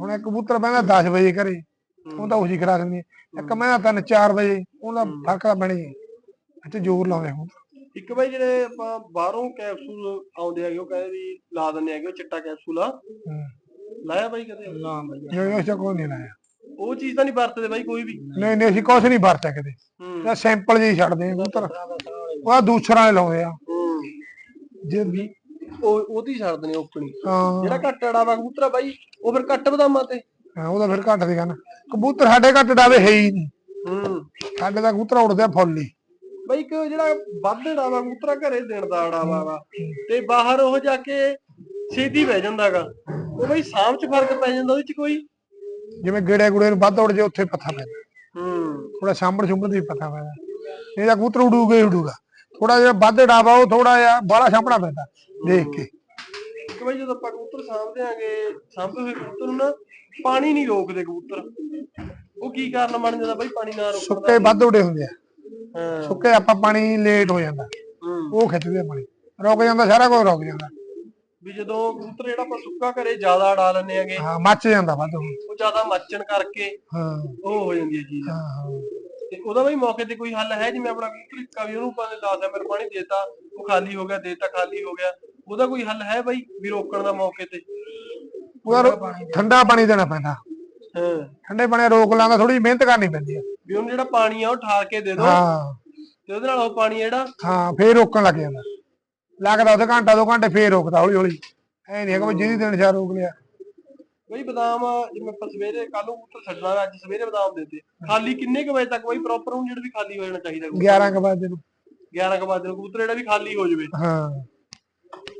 ਹੁਣ ਇੱਕ ਕਬੂਤਰ ਬਹਿੰਦਾ 10 ਵਜੇ ਘਰੇ ਉਹ ਤਾਂ ਉਹੀ ਖਰਾ ਦਿੰਦੀ ਹੈ। ਇੱਕ ਮੈਂ 3 4 ਵਜੇ ਉਹਦਾ। ਫ਼ਰਕ ਤਾਂ ਬਣੀ ਇੱਥੇ ਜ਼ੋਰ ਲਾਉਂਦੇ ਹੁਣ ਇੱਕ ਬਈ ਜਿਹੜੇ ਆਪਾਂ ਬਾਹਰੋਂ ਕੈਪਸੂਲ ਆਉਂਦੇ ਹੈਗੇ ਉਹ ਕਹਿੰਦੇ ਵੀ ਲਾ ਦਿੰਦੇ ਹੈਗੇ ਉਹ ਚਿੱਟਾ ਕੈਪਸੂਲ ਆ। ਲਾਇਆ ਬਾਈ ਕਦੇ? ਨਾ ਬਈ ਨਹੀਂ ਉਸ ਕੋਈ ਨਹੀਂ ਲਾਇਆ। ਉਹ ਚੀਜ਼ ਤਾਂ ਨਹੀਂ ਵਰਤਦੇ ਬਾਈ ਕੋਈ ਵੀ। ਨਹੀਂ ਨਹੀਂ ਅਸੀਂ ਕੁਛ ਨਹੀਂ ਵਰਤਿਆ ਕਦੇ। ਜਾਂ ਸੈਂਪਲ ਜਿਹੀ ਛੱਡਦੇ ਆ ਕਬੂਤਰ। ਉਹ ਦੂਸਰਾਂ ਵਾਲੇ ਲਾਉਂਦੇ ਆ। ਜੇ ਉਹ ਉਹਦੀ ਛੱਡ ਦਿੰਦੇ ਓਪਣੀ। ਜਿਹੜਾ ਘੱਟ ਡਾਵਾ ਕਬੂਤਰ ਆ ਬਾਈ ਉਹ ਫਿਰ ਘੱਟ ਬਦਾਮਾਂ ਤੇ। ਹਾਂ, ਉਹਦਾ ਫਿਰ ਘੱਟ ਦੀ ਗੱਲ। ਕਬੂਤਰ ਸਾਡੇ ਘੱਟ ਡਾਵੇ ਹੈ ਹੀ ਨਹੀਂ। ਹੂੰ। ਸਾਡੇ ਦਾ ਕਬੂਤਰ ਉੜਦੇ ਫੁੱਲ ਹੀ। ਬਾਈ ਇੱਕ ਜਿਹੜਾ ਵੱਧ ਡਾਵਾ ਕਬੂਤਰਾ ਘਰੇ ਦੇਣ ਦਾ ਡਾਵਾ ਵਾ ਤੇ ਬਾਹਰ ਉਹ ਜਾ ਕੇ ਛੇਤੀ ਬਹਿ ਜਾਂਦਾਗਾ। ਉਹ ਬਾਈ ਸਾਂਭ ਚ ਫ਼ਰਕ ਪੈ ਜਾਂਦਾ ਉਹਦੇ ਚ ਕੋਈ। ਜਿਵੇਂ ਗੇੜੇ ਗੁੜੇ ਨੂੰ ਵੱਧ ਉੜ ਜੇ ਉੱਥੇ ਪੱਥਾ ਪੈਂਦਾ ਹੂੰ। ਥੋੜਾ ਸਾਂਭਣ ਸੁੰਭਣ ਦੀ ਪਤਾ ਪੈਂਦਾ ਇਹ ਤਾਂ ਕਬੂਤਰ ਉਡੂਗਾ ਹੀ ਉਡੂਗਾ। ਥੋੜਾ ਜਿਹਾ ਵੱਧ ਡਾਵਾ ਉਹ ਥੋੜਾ ਜਿਹਾ ਬਾਹਲਾ ਸਾਂਭਣਾ ਪੈਂਦਾ ਦੇਖ ਕੇ। ਇੱਕ ਵਾਰੀ ਜਦੋਂ ਆਪਾਂ ਕਬੂਤਰ ਸਾਂਭਦੇ ਆਂਗੇ ਸਾਂਭੇ ਹੋਏ ਕਬੂਤਰ ਨੂੰ ਨਾ ਪਾਣੀ ਨਹੀਂ ਰੋਕਦੇ ਕਬੂਤਰ। ਉਹ ਕੀ ਕਾਰਨ ਬਣ ਜਾਂਦਾ ਬਾਈ ਪਾਣੀ ਨਾ ਰੋਕਣ ਦਾ। ਸੁੱਕੇ ਵੱਧ ਉੜੇ ਹੁੰਦੇ ਆ। ਸੁੱਕੇ ਆਪਾਂ ਪਾਣੀ ਲੇਟ ਹੋ ਜਾਂਦਾ। ਹੂੰ। ਉਹ ਖਿੱਚਦੇ ਪਾਣੀ। ਰੁਕ ਜਾਂਦਾ ਸਾਰਾ ਕੁਝ ਰੁਕ ਜਾਂਦਾ। ਵੀ ਜਦੋਂ ਕਬੂਤਰ ਜਿਹੜਾ ਆਪਾਂ ਸੁੱਕਾ ਘਰੇ ਜ਼ਿਆਦਾ ਉਡਾ ਲੈਂਦੇ ਆਂਗੇ ਹਾਂ ਮੱਚ ਜਾਂਦਾ ਵੱਧ ਉਹ। ਜ਼ਿਆਦਾ ਮੱਚਣ ਕਰਕੇ ਹਾਂ। ਉਹ ਹੋ ਜਾਂਦੀ ਹੈ ਚੀਜ਼। ਹਾਂ ਹਾਂ। ਤੇ ਉਹਦਾ ਵੀ ਮੌਕੇ ਤੇ ਕੋਈ ਹੱਲ ਹੈ ਜਿਵੇਂ ਆਪਣਾ ਕਬੂਤਰ ਇੱਕਾ ਵੀ ਉਹਨੂੰ ਪਾਣੇ 10 ml ਪਾਣੀ ਦੇਤਾ ਉਹ ਖਾਲੀ ਹੋ ਗਿਆ ਦੇਤਾ ਖਾਲੀ ਹੋ ਗਿਆ। ਉਹਦਾ ਕੋਈ ਹੱਲ ਹੈ ਬਾਈ ਵੀ ਰੋਕਣ ਦਾ ਮੌਕੇ ਤੇ? ਉਹਦਾ ਠੰਡਾ ਪਾਣੀ ਦੇਣਾ ਪੈਂਦਾ। ਹਾਂ। ਠੰਡੇ ਪਾਣੀ ਰੋਕ ਲਾਂਦਾ ਥੋੜੀ ਮਿਹਨਤ ਕਰਨੀ ਪੈਂਦੀ ਆ ਵੀ ਉਹਨੂੰ ਜਿਹੜਾ ਪਾਣੀ ਆ ਉਹ ਠਾਰ ਕੇ ਦੇ ਦਿਓ। ਹਾਂ। ਤੇ ਉਹਦੇ ਨਾਲ ਉਹ ਪਾਣੀ ਜਿਹੜਾ ਹਾਂ ਫੇਰ ਰੋਕਣ ਲੱਗ ਜਾਂਦਾ। ਲੱਗਦਾ ਉਹਦੇ ਘੰਟਾ ਦੋ ਘੰਟੇ ਫੇਰ ਰੋਕਦਾ ਹੌਲੀ ਹੌਲੀ ਐ ਨਹੀਂ ਹੈਗਾ ਵੀ ਜਿਹਦੀ ਦਿਨ ਚਾਰ ਰੋਕ ਲਿਆ। ਬਈ ਬਦਾਮ ਜਿਵੇਂ ਆਪਾਂ ਸਵੇਰੇ ਕੱਲ ਨੂੰ ਕਬੂਤਰ ਛੱਡਣਾ ਅੱਜ ਸਵੇਰੇ ਬਦਾਮ ਦੇਤੇ। ਖਾਲੀ ਕਿੰਨੇ ਕੁ ਵਜੇ ਤੱਕ ਬਈ ਪ੍ਰੋਪਰ ਉਹਨੂੰ ਜਿਹੜਾ ਵੀ ਖਾਲੀ ਹੋ ਜਾਣਾ ਚਾਹੀਦਾ ਕਬੂਤਰ? 11 ਕੁ ਵਜੇ ਨੂੰ 11 ਕੁ ਵਜੇ ਨੂੰ ਕਬੂਤਰ ਜਿਹੜਾ ਵੀ ਖਾਲੀ ਹੋ ਜਾਵੇ। ਹਾਂ।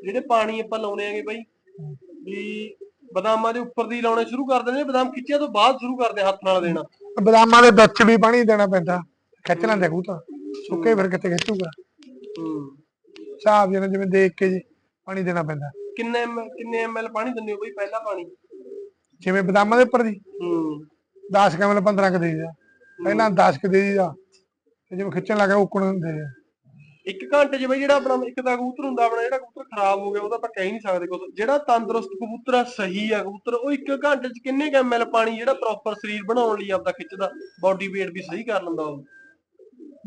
ਜਿਹੜੇ ਪਾਣੀ ਆਪਾਂ ਲਾਉਣੇ ਆਗੇ ਬਈ ਵੀ ਬਦਾਮਾਂ ਦੇ ਉੱਪਰ ਦੀ ਲਾਉਣੇ ਸ਼ੁਰੂ ਕਰ ਦਿੰਦੇ ਨੇ ਬਦਾਮ ਖਿੱਚਿਆ ਤੋਂ ਬਾਅਦ ਸ਼ੁਰੂ ਕਰਦੇ ਹੱਥ ਨਾਲ ਦੇਣਾ। ਬਦਾਮਾਂ ਦੇ ਵਿੱਚ ਵੀ ਪਾਣੀ ਦੇਣਾ ਪੈਂਦਾ ਖਿੱਚ ਲੈਂਦੇ ਕਬੂਤਰ ਸੁੱਕੇ ਫਿਰ ਕਿੱਥੇ ਖਿੱਚੂਗਾ। ਹੂੰ। ਹਿਸਾਬ ਜਿਹਨਾਂ ਜਿਵੇਂ ਦੇਖ ਕੇ ਜੀ ਪਾਣੀ ਦੇਣਾ ਪੈਂਦਾ। ਕਿੰਨੇ ਕਿੰਨੇ ਐਮਐਲ ਪਾਣੀ ਦਿੰਦੇ ਹੋ ਬਈ ਪਹਿਲਾ ਪਾਣੀ? ਜਿਵੇਂ ਬਦਾਮਾਂ ਦੇ ਉੱਪਰ ਦੀ। ਹੂੰ। 10 ਕਮਲ 15 ਕ ਦੇ ਦਿਆ ਪਹਿਲਾਂ 10 ਕ ਦੇ ਤੇ ਜਿਵੇਂ ਖਿੱਚਣ ਲੱਗਾ ਉੱਕਣ ਹੁੰਦੇ ਆ ਇੱਕ ਘੰਟੇ 'ਚ ਬਈ ਜਿਹੜਾ ਆਪਣਾ ਇੱਕ ਤਾਂ ਕਬੂਤਰ ਹੁੰਦਾ ਆਪਣਾ ਜਿਹੜਾ ਕਬੂਤਰ ਖਰਾਬ ਹੋ ਗਿਆ ਉਹਦਾ ਆਪਾਂ ਕਹਿ ਨਹੀਂ ਸਕਦੇ ਕੁਝ ਜਿਹੜਾ ਤੰਦਰੁਸਤ ਕਬੂਤਰ ਆ ਸਹੀ ਆ ਕਬੂਤਰ ਉਹ ਇੱਕ ਘੰਟੇ 'ਚ ਕਿੰਨੇ ਐਮਐਲ ਪਾਣੀ ਜਿਹੜਾ ਪ੍ਰੋਪਰ ਸਰੀਰ ਬਣਾਉਣ ਲਈ ਆਪਦਾ ਖਿੱਚਦਾ ਬਾਡੀ weight ਵੀ ਸਹੀ ਕਰ ਲੈਂਦਾ ਉਹ।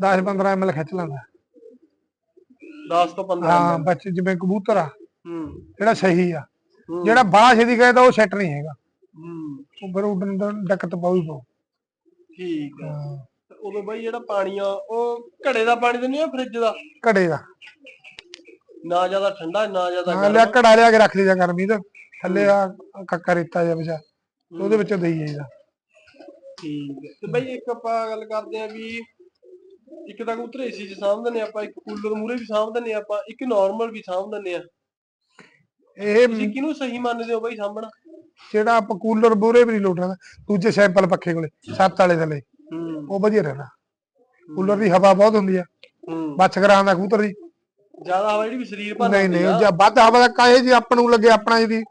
10 15 ml ਖਿੱਚ ਲੈਂਦਾ। 10 ਤੋਂ 15 ਹਾਂ ਬੱਚੇ ਜਿਵੇਂ ਕਬੂਤਰ ਆ ਹੂੰ। ਜਿਹੜਾ ਸਹੀ ਆ। ਜਿਹੜਾ ਬਾਹਲਾ ਛੇਤੀ ਗਏ ਤਾਂ ਉਹ ਸੈੱਟ ਨਹੀਂ ਹੈਗਾ। ਹੂੰ। ਉਹ ਫਿਰ ਉੱਡਣ ਦਾ ਦਿੱਕਤ ਪਾਉ ਹੀ ਪਾਉ ਠੀਕ ਆ। ਉਦੋਂ ਬਈ ਜਿਹੜਾ ਪਾਣੀ ਆ ਉਹ ਘੜੇ ਦਾ ਪਾਣੀ ਦਿੰਦੇ ਆ ਫ੍ਰਿਜ ਦਾ? ਘੜੇ ਦਾ। ਨਾ ਜ਼ਿਆਦਾ ਠੰਡਾ ਨਾ ਜ਼ਿਆਦਾ ਹਾਂ ਲਿਆ ਘੜਾ ਲਿਆ ਕੇ ਰੱਖ ਲਈਦਾ ਗਰਮੀ ਤੇ ਥੱਲੇ ਆ ਕੱਕਾ ਰੇਤਾ ਜਿਹਾ ਵਿਚਾ ਉਹਦੇ ਵਿੱਚੋਂ ਦੇਈ ਜਾਈਦਾ। ਠੀਕ ਹੈ। ਤੇ ਬਈ ਇੱਕ ਆਪਾਂ ਗੱਲ ਕਰਦੇ ਆ ਵੀ ਇੱਕ ਤਾਂ ਕਬੂਤਰ ਏਸੀ 'ਚ ਸਾਂਭ ਦਿੰਦੇ ਆਪਾਂ ਇੱਕ ਕੂਲਰ ਮੂਰੇ ਵੀ ਸਾਂਭ ਦਿੰਦੇ ਆਪਾਂ ਇੱਕ ਨਾਰਮਲ ਵੀ ਸਾਂਭ ਦਿੰਦੇ ਆ ਇਹ ਤੁਸੀਂ ਕਿਹਨੂੰ ਸਹੀ ਮੰਨਦੇ ਹੋ ਬਈ ਸਾਂਭਣਾ? ਜਿਹੜਾ ਆਪਾਂ ਕੂਲਰ ਬੂਰੇ ਵੀ ਨਹੀਂ ਲੋਟਣਾ ਦੂਜੇ ਸੈਂਪਲ ਪੱਖੇ ਕੋਲੇ ਸੱਤ ਵਾਲੇ ਥੱਲੇ। ਉਹ ਵਧੀਆ ਰਹਿਣਾ ਕੂਲਰ ਦੀ ਹਵਾ ਬਹੁਤ ਹੁੰਦੀ ਆ ਹੂੰ। ਬੱਚ ਕਰਾਂ ਦਾ ਕਬੂਤਰ ਦੀ। ਜ਼ਿਆਦਾ ਹਵਾ ਜਿਹੜੀ ਵੀ ਸਰੀਰ ਭਰ ਨਹੀਂ ਨਹੀਂ ਜੇ ਵੱਧ ਹਵਾ ਦਾ ਕਾਹੇ ਜੀ ਆਪਾਂ ਨੂੰ ਲੱਗੇ ਆਪਣਾ ਜਿਹਦੀ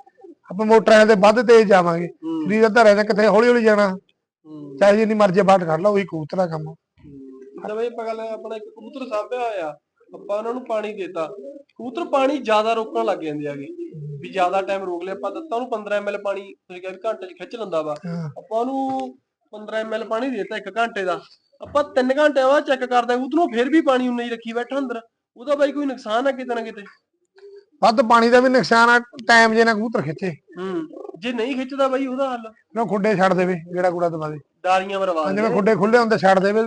ਆਪਾਂ ਮੋਟਰਾਂ ਤੇ ਵੱਧ ਤੇਜ਼ ਜਾਵਾਂਗੇ। ਸਰੀਰ ਅੱਧਾ ਰਹਿੰਦਾ ਕਿੱਥੇ ਹੌਲੀ ਹੌਲੀ ਜਾਣਾ ਚਾਹੇ ਜਿੰਨੀ ਮਰਜ਼ੀ ਬਾਟ ਕਰ ਲਾ ਉਹੀ ਕਬੂਤਰ ਦਾ ਕੰਮ ਜਿੱਦਾਂ ਬਈ ਆਪਾਂ ਗੱਲ ਆਪਣਾ ਇੱਕ ਕਬੂਤਰ ਸਾਂਭਿਆ ਹੋਇਆ। ਆਪਾਂ ਉਹਨਾਂ ਨੂੰ ਪਾਣੀ ਦੇਤਾ। ਕਬੂਤਰ ਪਾਣੀ ਜ਼ਿਆਦਾ ਰੋਕਣ ਲੱਗ ਜਾਂਦੇ ਆਗੇ ਵੀ ਜ਼ਿਆਦਾ ਟਾਈਮ ਰੋਕ ਲਿਆ। ਆਪਾਂ ਦਿੱਤਾ ਉਹਨੂੰ 15 ml ਪਾਣੀ ਤੁਸੀਂ ਕਿਹਾ ਵੀ ਘੰਟੇ 'ਚ ਖਿੱਚ ਲੈਂਦਾ ਵਾ। ਆਪਾਂ ਉਹਨੂੰ 15 ml ਪਾਣੀ ਦੇਤਾ ਇੱਕ ਘੰਟੇ ਦਾ। ਆਪਾਂ 3 ਘੰਟੇ ਬਾਅਦ ਚੈੱਕ ਕਰਦੇ ਕਬੂਤਰ ਨੂੰ ਫਿਰ ਵੀ ਪਾਣੀ ਉਨਾ ਹੀ ਰੱਖੀ ਬੈਠਾ ਅੰਦਰ। ਉਹਦਾ ਬਾਈ ਕੋਈ ਨੁਕਸਾਨ ਆ ਕਿਤੇ ਨਾ ਕਿਤੇ? ਵੱਧ ਪਾਣੀ ਦਾ ਵੀ ਨੁਕਸਾਨ ਆ ਟਾਈਮ ਜੇ ਨਾ ਕਬੂਤਰ ਖਿੱਚੇ। ਹੂੰ ਜੇ ਨਹੀਂ ਖਿੱਚਦਾ ਬਾਈ ਉਹਦਾ ਹੱਲ। ਨਾ ਖੁੱਡੇ ਛੱਡ ਦੇਵੇ ਜਿਹੜਾ ਕੂੜਾ ਦਵਾ ਦੇ। ਡਾਰੀਆਂ ਬਰਬਾਦ ਜਿਵੇਂ ਖੁੱਡੇ ਖੁੱਲੇ ਹੁੰਦੇ ਛੱਡ ਦੇਵੇ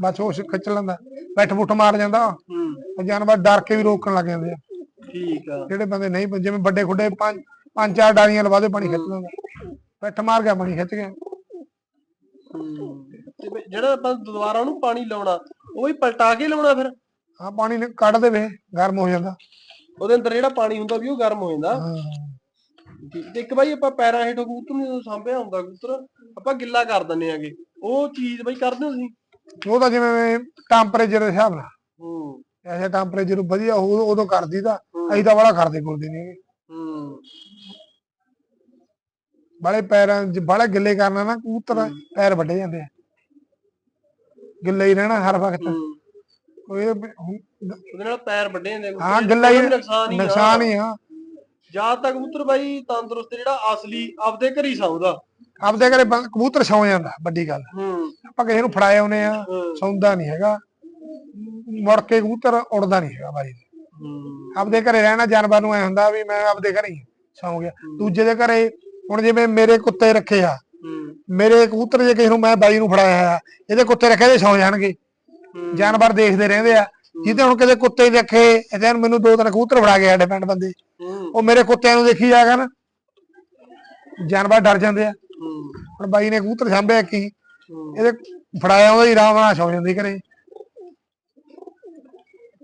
ਬਸ ਉਹ ਖਿੱਚ ਲੈਂਦਾ। ਬੈਠ ਬੁੱਟ ਮਾਰ ਜਾਂਦਾ ਹੂੰ। ਉਹ ਜਾਨਵਰ ਡਰ ਕੇ ਵੀ ਰੋਕਣ ਲੱਗ ਜਾਂਦੇ ਆ। ਠੀਕ ਆ। ਜਿਹੜੇ ਬੰਦੇ ਨਹੀਂ ਜਿਵੇਂ ਵੱਡੇ ਖੁੱਡੇ ਪੰਜ ਪੰਜ ਚਾਰ ਡਾਲੀਆਂ ਲਵਾ ਦੇ ਪਾਣੀ ਖਿੱਚ ਲੈਂਦਾ ਬੈਠ ਮਾਰ ਗਿਆ ਪਾਣੀ ਖਿੱਚ ਗਿਆ। ਹੂੰ ਤੇ ਜਿਹੜਾ ਆਪਾਂ ਦੁਬਾਰਾ ਉਹਨੂੰ ਪਾਣੀ ਲਾਉਣਾ ਉਹ ਵੀ ਪਲਟਾ ਕੇ ਲਾਉਣਾ ਫਿਰ? ਹਾਂ ਪਾਣੀ ਨੇ ਕੱਢ ਦੇਵੇ ਗਰਮ ਹੋ ਜਾਂਦਾ। ਉਹਦੇ ਅੰਦਰ ਜਿਹੜਾ ਪਾਣੀ ਹੁੰਦਾ ਵੀ ਉਹ ਗਰਮ ਹੋ ਜਾਂਦਾ। ਹਾਂ। ਤੇ ਇੱਕ ਬਾਈ ਆਪਾਂ ਪੈਰਾਂ ਹੇਠੋਂ ਕਬੂਤਰ ਨੂੰ ਸਾਂਭਿਆ ਹੁੰਦਾ ਕਬੂਤਰ ਆਪਾਂ ਗਿੱਲਾ ਕਰ ਦਿੰਨੇ ਆਗੇ ਉਹ ਚੀਜ਼ ਬਾਈ ਕਰਦੇ ਹੋ ਤੁਸੀਂ? ਉਹ ਤਾਂ ਜਿਵੇਂ ਟੈਂਪਰੇਚਰ ਦੇ ਹਿਸਾਬ ਨਾਲ। ਹੂੰ। ਐਸੇ ਟੈਂਪਰੇਚਰ ਵਧੀਆ ਉਹ ਉਦੋਂ ਕਰਦੀ ਤਾਂ ਅਸੀਂ ਤਾਂ ਬੜਾ ਕਰਦੇ ਕੋਲਦੇ ਨਹੀਂ ਹੂੰ। ਬਾਲੇ ਪੈਰਾਂ 'ਚ ਬਾਲੇ ਗਿੱਲੇ ਕਰਨਾ ਨਾ ਕਬੂਤਰ ਪੈਰ ਵੱਡੇ ਜਾਂਦੇ ਆ। ਗਿੱਲੇ ਹੀ ਰਹਿਣਾ ਹਰ ਵਕਤ। ਕੋਈ ਉਹਦੇ ਨਾਲ ਪੈਰ ਵੱਡੇ ਹੁੰਦੇ ਆ ਹਾਂ, ਗਿੱਲਾ ਹੀ- ਨੁਕਸਾਨ ਹੀ ਆ। ਨੁਕਸਾਨ ਹੀ ਆ ਜਦ ਤੱਕ ਕਬੂਤਰ ਬਾਈ ਤੰਦਰੁਸਤ ਜਿਹੜਾ ਅਸਲੀ ਆਪਦੇ ਘਰ ਹੀ ਸੌਂਦਾ। ਆਪਦੇ ਘਰੇ ਬੰ- ਕਬੂਤਰ ਸੌ ਜਾਂਦਾ ਵੱਡੀ ਗੱਲ। ਹੂੰ। ਆਪਾਂ ਕਿਸੇ ਨੂੰ ਫੜਾਏ ਆਉਨੇ ਆ ਹੂੰ। ਸੌਂਦਾ ਨਹੀਂ ਹੈਗਾ। ਮੁੜ ਕੇ ਕਬੂਤਰ ਉੜਦਾ ਨਹੀਂ ਹੈਗਾ ਬਾਈ। ਹੂੰ। ਆਪਦੇ ਘਰੇ ਰਹਿਣਾ ਜਾਨਵਰ ਨੂੰ ਐ ਹੁੰਦਾ ਵੀ ਮੈਂ ਆਪਦੇ ਘਰੇ ਹੀ ਸੌਂ ਗਿਆ। ਦੂਜੇ ਦੇ ਘਰੇ ਹੁਣ ਜਿਵੇਂ ਮੇਰੇ ਕੁੱਤੇ ਰੱਖੇ ਆ ਮੇਰੇ ਕਬੂਤਰ ਜੇ ਕਿਸੇ ਨੂੰ ਮੈਂ ਬਾਈ ਨੂੰ ਫੜਾਇਆ ਆ ਇਹਦੇ ਕੁੱਤੇ ਰੱਖੇ ਤੇ ਸੌਂ ਜਾਣਗੇ। ਜਾਨਵਰ ਦੇਖਦੇ ਰਹਿੰਦੇ ਆ। ਜਿੱਤੇ ਹੁਣ ਕਿਤੇ ਕੁੱਤੇ ਨੀ ਰੱਖੇ ਇਹਦੇ ਮੈਨੂੰ ਦੋ ਤਿੰਨ ਕਬੂਤਰ ਫੜਾ ਕੇ ਸਾਡੇ ਪਿੰਡ ਬੰਦੇ। ਉਹ ਮੇਰੇ ਕੁੱਤਿਆਂ ਨੂੰ ਦੇਖੀ ਜਾਗਾ ਨਾ ਜਾਨਵਰ ਡਰ ਜਾਂਦੇ ਆ। ਹੁਣ ਬਾਈ ਨੇ ਕਬੂਤਰ ਸਾਂਭਿਆ ਕੀ। ਇਹਦੇ ਫੜਾਇਆ ਉਹਦਾ ਹੀ ਆਰਾਮ ਨਾਲ ਸੌਂ ਜਾਂਦੀ ਘਰੇ।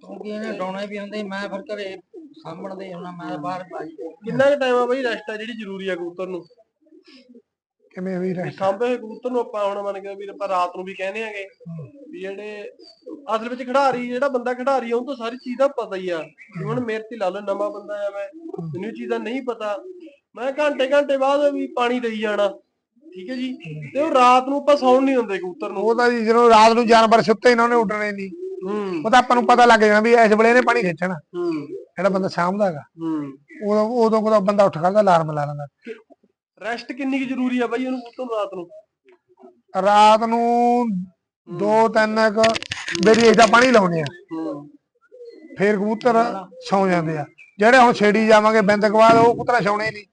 ਕਿਉਂਕਿ ਇਹਨੇ ਡਾਉਣੇ ਵੀ ਹੁੰਦੇ ਮੈਂ ਫਿਰ ਘਰੇ ਸਾਂਭਣ ਦੇ ਹੁੰਦਾ ਮੈਂ ਬਾਹਰ ਬਾਈ ਕਿੰਨਾ ਕੁ ਟਾਈਮ ਆ ਬਾਈ ਰੈਸਟ ਆ ਜਿਹੜੀ ਜ਼ਰੂਰੀ ਆ ਕਬੂਤਰ ਨੂੰ? ਕਿਵੇਂ ਵੀ ਰਹਿ ਸਾਂਭੇ ਹੋਏ ਕਬੂਤਰ ਨੂੰ ਆਪਾਂ ਹੁਣ ਮੰਨ ਕੇ ਵੀ ਆਪਾਂ ਰਾਤ ਨੂੰ ਵੀ ਕਹਿੰਦੇ ਆਗੇ ਵੀ ਜਿਹੜੇ ਅਸਲ ਵਿੱਚ ਖਿਡਾਰੀ ਜਿਹੜਾ ਬੰਦਾ ਖਿਡਾਰੀ ਆ ਉਹਨੂੰ ਤਾਂ ਸਾਰੀ ਚੀਜ਼ ਦਾ ਪਤਾ ਹੀ ਆ। ਵੀ ਹੁਣ ਮੇਰੇ ਤੇ ਲਾ ਲਓ ਨਵਾਂ ਬੰਦਾ ਆ ਮੈਂ ਮੈਨੂੰ ਇਹ ਚੀਜ਼ਾਂ ਨਹੀਂ ਪਤਾ। ਮੈਂ ਘੰਟੇ ਘੰਟੇ ਬਾਅਦ ਵੀ ਪਾਣੀ ਦੇਈ ਜਾਣਾ ਠੀਕ ਹੈ ਜੀ? ਤੇ ਉਹ ਰਾਤ ਨੂੰ ਆਪਾਂ ਸੌਣ ਨਹੀਂ ਦਿੰਦੇ ਕਬੂਤਰ ਨੂੰ। ਉਹ ਤਾਂ ਜੀ ਜਦੋਂ ਰਾਤ ਨੂੰ ਜਾਨਵਰ ਸੁੱਤੇ ਇਹਨਾਂ ਨੇ ਉੱਡਣੇ ਨਹੀਂ। ਹੂੰ। ਉਹ ਤਾਂ ਆਪਾਂ ਨੂੰ ਪਤਾ ਲੱਗ ਜਾਣਾ ਵੀ ਇਸ ਵੇਲੇ ਇਹਨੇ ਪਾਣੀ ਖਿੱਚਣਾ। ਹੂੰ। ਜਿਹੜਾ ਬੰਦਾ ਸਾਂਭਦਾ ਹੈਗਾ ਹੂੰ। ਉਦੋਂ ਉਦੋਂ ਕੋਲ ਬੰਦਾ ਉੱਠ ਖੜਦਾ ਅਲਾਰਮ ਲਾ ਲੈਂਦਾ। ਰੈਸਟ ਕਿੰਨੀ ਕੁ ਜ਼ਰੂਰੀ ਆ ਬਾਈ ਉਹਨੂੰ ਨੂੰ ਰਾਤ ਨੂੰ? ਰਾਤ ਨੂੰ ਦੋ ਤਿੰਨ ਕੁ ਬੇਰੀ ਦਾ ਪਾਣੀ ਲਾਉਣੇ ਆ। ਫੇਰ ਕਬੂਤਰ ਸੌਂ ਜਾਂਦੇ ਆ। ਜਿਹੜੇ ਹੁਣ ਛੇੜੀ ਜਾਵਾਂਗੇ ਬਿੰਦ ਕੁ ਬਾਅਦ ਉਹ ਕਬੂਤਰ ਸੌਣੇ ਨਹੀਂ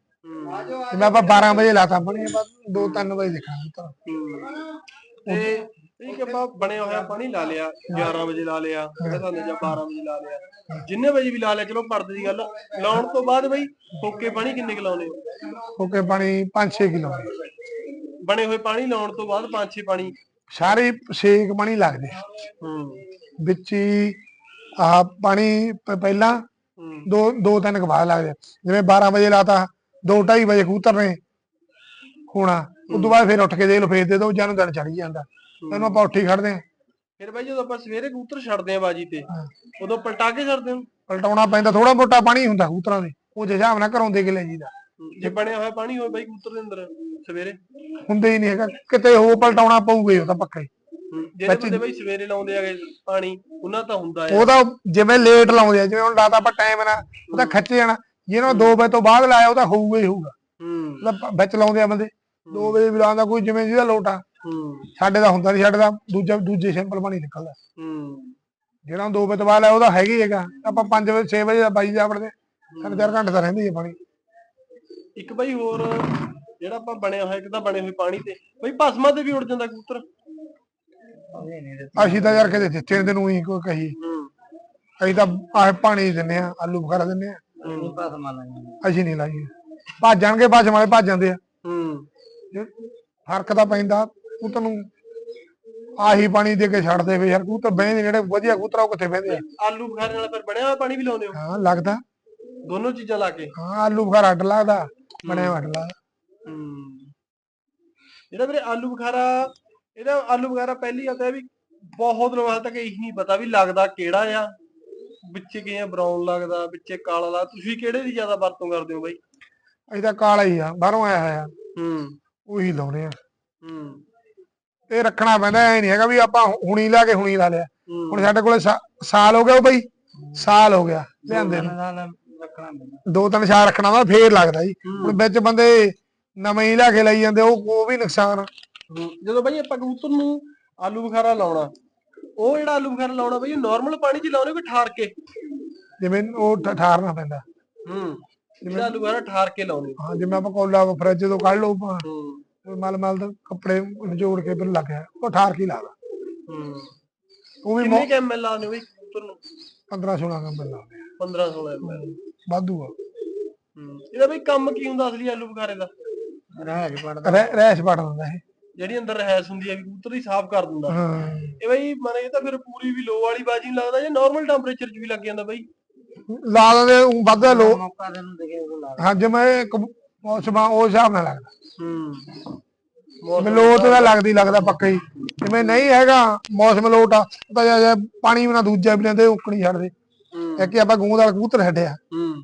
ਜਿਵੇਂ ਆਪਾਂ 12 ਵਜੇ ਲਾਤਾ ਪਾਣੀ ਬਸ 2-3 ਵਜੇ ਦੇਖਾਂਗੇ। ਤੇ ਠੀਕ ਹੈ ਆਪਾਂ ਬਣਿਆ ਹੋਇਆ ਪਾਣੀ ਲਾ ਲਿਆ 11 ਵਜੇ ਲਾ ਲਿਆ ਸਾਨੂੰ ਜਾਂ 12 ਵਜੇ ਲਾ ਲਿਆ। ਜਿੰਨੇ ਵਜੇ ਵੀ ਲਾ ਲਿਆ ਚਲੋ ਪੜਦੇ ਦੀ ਗੱਲ ਲਾਉਣ ਤੋਂ ਬਾਅਦ ਬਈ ਫੋਕੇ ਪਾਣੀ ਕਿੰਨੇ ਕੁ ਲਾਉਨੇ ਹੋ? ਓਕੇ ਪਾਣੀ 5-6 ਕਿਲੋ। ਬਣੇ ਹੋਏ ਪਾਣੀ ਲਾਉਣ ਤੋਂ ਬਾਅਦ 5-6 ਪਾਣੀ। ਸਾਰੇ ਛੇਕ ਪਾਣੀ ਲੱਗਦੇ। ਆ। ਹੂੰ। ਵਿੱਚ ਹੀ ਆਹ ਪਾਣੀ ਪਹਿਲਾਂ ਦੋ ਦੋ ਤਿੰਨ ਕੁ ਬਾਅਦ ਲੱਗਦੇ। ਆ। ਜਿਵੇਂ 12 ਵਜੇ ਲਾਤਾ 2:30 ਵਜੇ ਕਬੂਤਰ ਨੇ ਹੋਣਾ ਉਦੋਂ ਬਾਅਦ ਫਿਰ ਉੱਠ ਕੇ ਦੇ ਲੋ ਫੇਰ ਦੇ ਦੋ ਜਾਨੂੰ ਦਿਨ ਚੜੀ ਜਾਂਦਾ। ਤੈਨੂੰ ਆਪਾਂ ਉੱਠੀ ਖੜਦੇ ਆ ਫਿਰ ਬਾਈ ਜਦੋਂ ਆਪਾਂ ਸਵੇਰੇ ਕਬੂਤਰ ਛੱਡਦੇ ਆ ਬਾਜੀ ਤੇ ਹਾਂ। ਉਦੋਂ ਪਲਟਾ ਕੇ ਛੱਡਦੇ ਹਾਂ। ਪਲਟਾਉਣਾ ਪੈਂਦਾ ਥੋੜਾ ਮੋਟਾ ਪਾਣੀ ਹੁੰਦਾ ਕਬੂਤਰਾਂ ਦੇ। ਉਹ ਜੇ ਹਿਸਾਬ ਨਾਲ ਘਰੋਂ ਦੇ ਕੇ ਲੈ ਜੀਦਾ ਜੇ ਬਣਿਆ ਹੋਇਆ ਪਾਣੀ ਹੋਵੇ ਬਾਈ ਕਬੂਤਰ ਦੇ ਅੰਦਰ ਸਵੇਰੇ। ਹੁੰਦੇ ਹੀ ਨਹੀਂ ਹੈਗਾ। ਕਿਤੇ ਹੋ ਪਲਟਾਉਣਾ ਪਊਗਾ ਹੀ ਉਹ ਤਾਂ ਪੱਕਾ ਹੀ। ਹੂੰ, ਜਿਹੜੇ ਬੰਦੇ ਬਾਈ ਸਵੇਰੇ ਲਾਉਂਦੇ ਆਗੇ ਪਾਣੀ ਉਹਨਾਂ ਤਾਂ ਹੁੰਦਾ ਆ ਉਹ ਤਾਂ ਜਿਵੇਂ ਲੇਟ ਲਾਉਂਦੇ ਆ ਜਿਵੇਂ ਹੁਣ ਲਾਤਾ ਆਪਾਂ ਟਾਈਮ ਨਾਲ ਉਹ ਤਾਂ ਖੱਚ ਜਾਣਾ। ਜਿਹਨੂੰ 2 ਵਜੇ ਤੋਂ ਬਾਅਦ ਲਾਇਆ ਉਹ ਤਾਂ ਹੋਊਗਾ ਹੀ ਹੋਊਗਾ। ਹੂੰ। ਉਹਦਾ ਵਿੱਚ ਲਾਉਂਦੇ ਆ ਬੰਦੇ। 2 ਵਜੇ ਵੀ ਲਾਉਂਦਾ ਕੋਈ ਜਿਵੇਂ ਜਿਹਦਾ ਲੋਟ ਹੂੰ ਸਾਡੇ ਦਾ ਹੁੰਦਾ ਨਹੀਂ ਸਾਡੇ ਦਾ ਦੂਜਾ ਦੂਜੇ ਸਿੰਪਲ ਪਾਣੀ ਨਿਕਲਦਾ। ਹੂੰ। ਜਿਹੜਾ 2 ਵਜੇ ਤੋਂ ਬਾਅਦ ਲਾਇਆ ਉਹਦਾ ਹੈਗਾ ਹੈਗਾ। ਆਪਾਂ 5 ਵਜੇ 6 ਵਜੇ ਦਾ ਬਾਈ ਜਾ ਵੜਦੇ। ਤਿੰਨ ਚਾਰ ਘੰਟੇ ਤਾਂ ਰਹਿੰਦੀ ਹੈ ਪਾਣੀ। ਇੱਕ ਬਾਈ ਹੋਰ ਜਿਹੜਾ ਆਪਾਂ ਬਣਿਆ ਹੋਇਆ ਇੱਕ ਤਾਂ ਬਣੇ ਹੋਏ ਪਾਣੀ ਤੇ। ਬਈ ਭਸਮਾਂ ਤੇ ਵੀ ਉੜ ਜਾਂਦਾ ਕਬੂਤਰ। ਅਸੀਂ ਤਾਂ ਯਾਰ ਕਿਤੇ ਦਿੱਤੇ ਨੀ ਤੈਨੂੰ ਹੀ ਕੋਈ ਕਹੀ। ਹੂੰ। ਅਸੀਂ ਤਾਂ ਆਹ ਪਾਣੀ ਦਿੰਨੇ ਆ ਆਲੂ ਬੁਖਾਰਾ ਦਿੰਨੇ ਆ ਅਸੀਂ ਨਹੀਂ ਲਾਈਏ ਭੱਜ ਜਾਣਗੇ ਭੱਜ ਵਾਲੇ ਭੱਜ ਜਾਂਦੇ ਆ। ਹੂੰ। ਫ਼ਰਕ ਤਾਂ ਪੈਂਦਾ। ਉਹ ਤੈਨੂੰ ਆਹੀ ਪਾਣੀ ਦੇ ਕੇ ਛੱਡ ਦੇਵੇ ਯਾਰ ਕਬੂਤਰ ਬਹਿੰਦੇ ਜਿਹੜੇ ਵਧੀਆ ਕਬੂਤਰ ਆ ਉਹ ਕਿੱਥੇ ਬਹਿੰਦੇ ਆ? ਆਲੂ ਬੁਖਾਰੇ ਨਾਲ ਫਿਰ ਬਣਿਆ ਹੋਇਆ ਪਾਣੀ ਵੀ ਲਾਉਂਦੇ ਹੋ? ਹਾਂ ਲੱਗਦਾ। ਦੋਨੋਂ ਚੀਜ਼ਾਂ ਲਾ ਕੇ? ਹਾਂ ਆਲੂ ਬੁਖਾਰਾ ਅੱਡ ਲੱਗਦਾ ਬਣਿਆ ਹੋਇਆ ਅੱਡ ਲੱਗਦਾ। ਹੂੰ। ਜਿਹੜਾ ਵੀਰੇ ਆਲੂ ਬੁਖਾਰਾ ਇਹਦਾ ਆਲੂ ਬੁਖਾਰਾ ਪਹਿਲੀ ਇਹ ਵੀ ਬਹੁਤ ਲੋਕਾਂ ਤੱਕ ਇਹ ਨਹੀਂ ਪਤਾ ਵੀ ਲੱਗਦਾ ਕਿਹੜਾ ਆ। ਵਿੱਚੇ ਕਿਵੇਂ ਬਰਾਊਨ ਲੱਗਦਾ ਵਿੱਚੇ ਕਾਲਾ ਲੱਗਦਾ। ਤੁਸੀਂ ਕਿਹੜੇ ਦੀ ਜ਼ਿਆਦਾ ਵਰਤੋਂ ਕਰਦੇ ਹੋ ਬਾਈ? ਅਸੀਂ ਤਾਂ ਕਾਲਾ ਹੀ ਆ ਬਾਹਰੋਂ ਆਇਆ ਹੋਇਆ। ਹੂੰ। ਉਹੀ ਲਾਉਣੇ ਆ। ਹੂੰ। ਇਹ ਰੱਖਣਾ ਪੈਂਦਾ ਐ ਨਹੀਂ ਹੈਗਾ ਵੀ ਆਪਾਂ ਹੁਣੀ ਲਾ ਕੇ ਹੁਣੀ ਲਾ ਲਿਆ। ਹੁਣ ਸਾਡੇ ਕੋਲੇ ਸਾਲ ਹੋ ਗਿਆ ਉਹ ਬਈ। ਸਾਲ ਹੋ ਗਿਆ ਲਿਆਂਦੇ ਨੂੰ। ਦੋ ਤਿੰਨ ਸਾਲ ਰੱਖਣਾ ਵਾ ਫੇਰ ਲੱਗਦਾ ਜੀ। ਹੁਣ ਵਿੱਚ ਬੰਦੇ ਨਵੇਂ ਹੀ ਲਿਆ ਕੇ ਲਈ ਜਾਂਦੇ ਉਹ ਉਹ ਵੀ ਨੁਕਸਾਨ। ਜਦੋਂ ਬਾਈ ਆਪਾਂ ਕਬੂਤਰ ਨੂੰ ਆਲੂ ਬੁਖਾਰਾ ਲਾਉਣਾ ਉਹ ਜਿਹੜਾ ਆਲੂ ਬੁਖਾਰਾ ਲਾਉਣਾ ਬਾਈ ਨਾਰਮਲ ਪਾਣੀ 'ਚ ਲਾਉਣੇ ਕੋਈ ਠਾਰ ਕੇ? ਜਿਵੇਂ ਉਹ ਠਾਰਨਾ ਪੈਂਦਾ। ਹੂੰ ਜਿਹੜਾ ਆਲੂ ਬੁਖਾਰਾ ਠਾਰ ਕੇ ਲਾਉਣੇ। ਹਾਂ ਜਿਵੇਂ ਆਪਾਂ ਕੋਲਾ ਫਰਿੱਜ ਤੋਂ ਕੱਢ ਲਓ ਹੂੰ। ਮਲ ਮਲ ਦੇ ਕੱਪੜੇ ਨਿਚੋੜ ਕੇ ਫਿਰ ਲੱਗ ਗਿਆ। ਉਹ ਠਾਰ ਕੀ ਲਾਦਾ ਹੂੰ। ਉਹ ਵੀ ਕਿੰਨੇ ਕੈਮਲ ਲਾਉਣੇ ਬਾਈ ਕਬੂਤਰ ਨੂੰ 15 16 ਕੰਬਲ ਲਾਉਂਦੇ ਆ। 15 16 ml ਵਾਧੂ ਆ। ਹੂੰ। ਇਹਦਾ ਬਾਈ ਕੰਮ ਕੀ ਹੁੰਦਾ ਅਸਲੀ ਆਲੂ ਬੁਖਾਰੇ ਦਾ? ਰਹਿਜ ਪੜਦਾ ਰਹਿ- ਰਹਿਸ਼ ਪੜ ਦਿੰਦਾ ਇਹ। ਜਿਹੜੀ ਅੰਦਰ ਰਹਿਸ ਹੁੰਦੀ ਹੈ ਵੀ ਕਬੂਤਰ ਦੀ ਸਾਫ਼ ਕਰ ਦਿੰਦਾ। ਹਾਂ। ਇਹ ਬਾਈ ਮਨ ਇਹ ਤਾਂ ਫਿਰ ਪੂਰੀ ਵੀ ਲੋ ਵਾਲੀ ਬਾਜੀ ਨੂੰ ਲੱਗਦਾ ਜਾਂ ਨਾਰਮਲ ਟੈਂਪਰੇਚਰ 'ਚ ਵੀ ਲੱਗ ਜਾਂਦਾ ਬਾਈ? ਲਾ ਦਿੰਦੇ ਊਂ ਵੱਧ ਲੋ। ਮੌਕਾ ਤੈਨੂੰ ਦਿਖੇ ਉਹ ਲਾ ਹਾਂ ਜਿਵੇਂ ਕਬ- ਮੌਸਮ ਆ ਉਹ ਹਿਸਾਬ ਨਾਲ ਲੱਗਦਾ। ਹੂੰ। ਜਿਵੇਂ ਲੋਟ ਤਾਂ ਲੱਗਦੀ ਲੱਗਦਾ ਪੱਕਾ ਹੀ। ਜਿਵੇਂ ਨਹੀਂ ਹੈਗਾ ਮੌਸਮ ਲੋਟ ਆ ਤਾਂ ਜੇ ਪਾਣੀ ਬਿਨਾ ਦੂਜਾ ਵੀ ਲੈਂਦੇ ਉਕਣੀ ਛੱਡਦੇ। ਹੂੰ। ਇੱਕ ਹੀ ਆਪਾਂ ਗੂੰਦ ਵਾਲਾ ਕਬੂਤਰ ਛੱਡਿਆ। ਹੂੰ।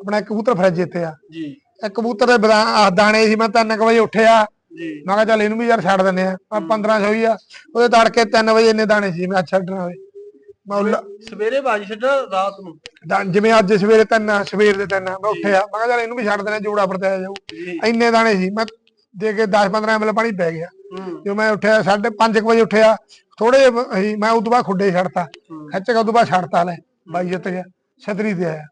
ਆਪਣਾ ਇੱਕ ਕਬੂਤਰ ਫਰਿੱਜ ਇੱਥੇ ਆ। ਜੀ। ਇੱਕ ਕਬੂਤਰ ਦੇ ਦਾਣੇ ਸੀ ਮੈਂ 3 ਵਜੇ ਉੱਠਿਆ। ਜੀ। ਮੈਂ ਕਿਹਾ ਚੱਲ ਇਹਨੂੰ ਵੀ ਯਾਰ ਛੱਡ ਦਿੰਦੇ ਆ। ਆ 1500 ਹੀ ਆ। ਉਹਦੇ ਤੜਕੇ 3 ਵਜੇ ਇੰਨੇ ਦਾਣੇ ਸੀ ਮੈਂ ਛੱਡਣਾ ਹੋਵੇ ਸਵੇਰੇ ਬਾਜੀ ਛੱਡਣਾ ਰਾਤ ਨੂੰ। ਦਾ- ਜਿਵੇਂ ਅੱਜ ਸਵੇਰੇ 3 ਸਵੇਰ ਦੇ 3 ਮੈਂ ਉੱਠਿਆ। ਮੈਂ ਕਿਹਾ ਚੱਲ ਇਹਨੂੰ ਵੀ ਛੱਡ ਦੇਣਾ ਜੋੜਾ ਪਰਤਾਇਆ ਜਾਊ। ਜੀ। ਇੰਨੇ ਦਾਣੇ ਸੀ। ਮੈਂ ਦੇ ਕੇ 10 15 ਐਮਐਲ ਪਾਣੀ ਪੈ ਗਿਆ। ਹੂੰ। ਜਦੋਂ ਮੈਂ ਉੱਠਿਆ 5:30 ਵਜੇ ਉੱਠਿਆ ਥੋੜੇ ਜਿਹੇ ਮੈਂ ਤੋਂ ਬਾਅਦ ਖੁੱਡੇ ਛੱਡਤਾ। ਹੂੰ। ਖਿੱਚ ਕੇ ਉਸ ਤੋਂ ਬਾਅਦ ਛੱਡਤਾ ਲੈ ਬਾਈ ਜਿੱਤ ਗਿਆ ਛਤਰੀ ਤੇ ਆਇਆ।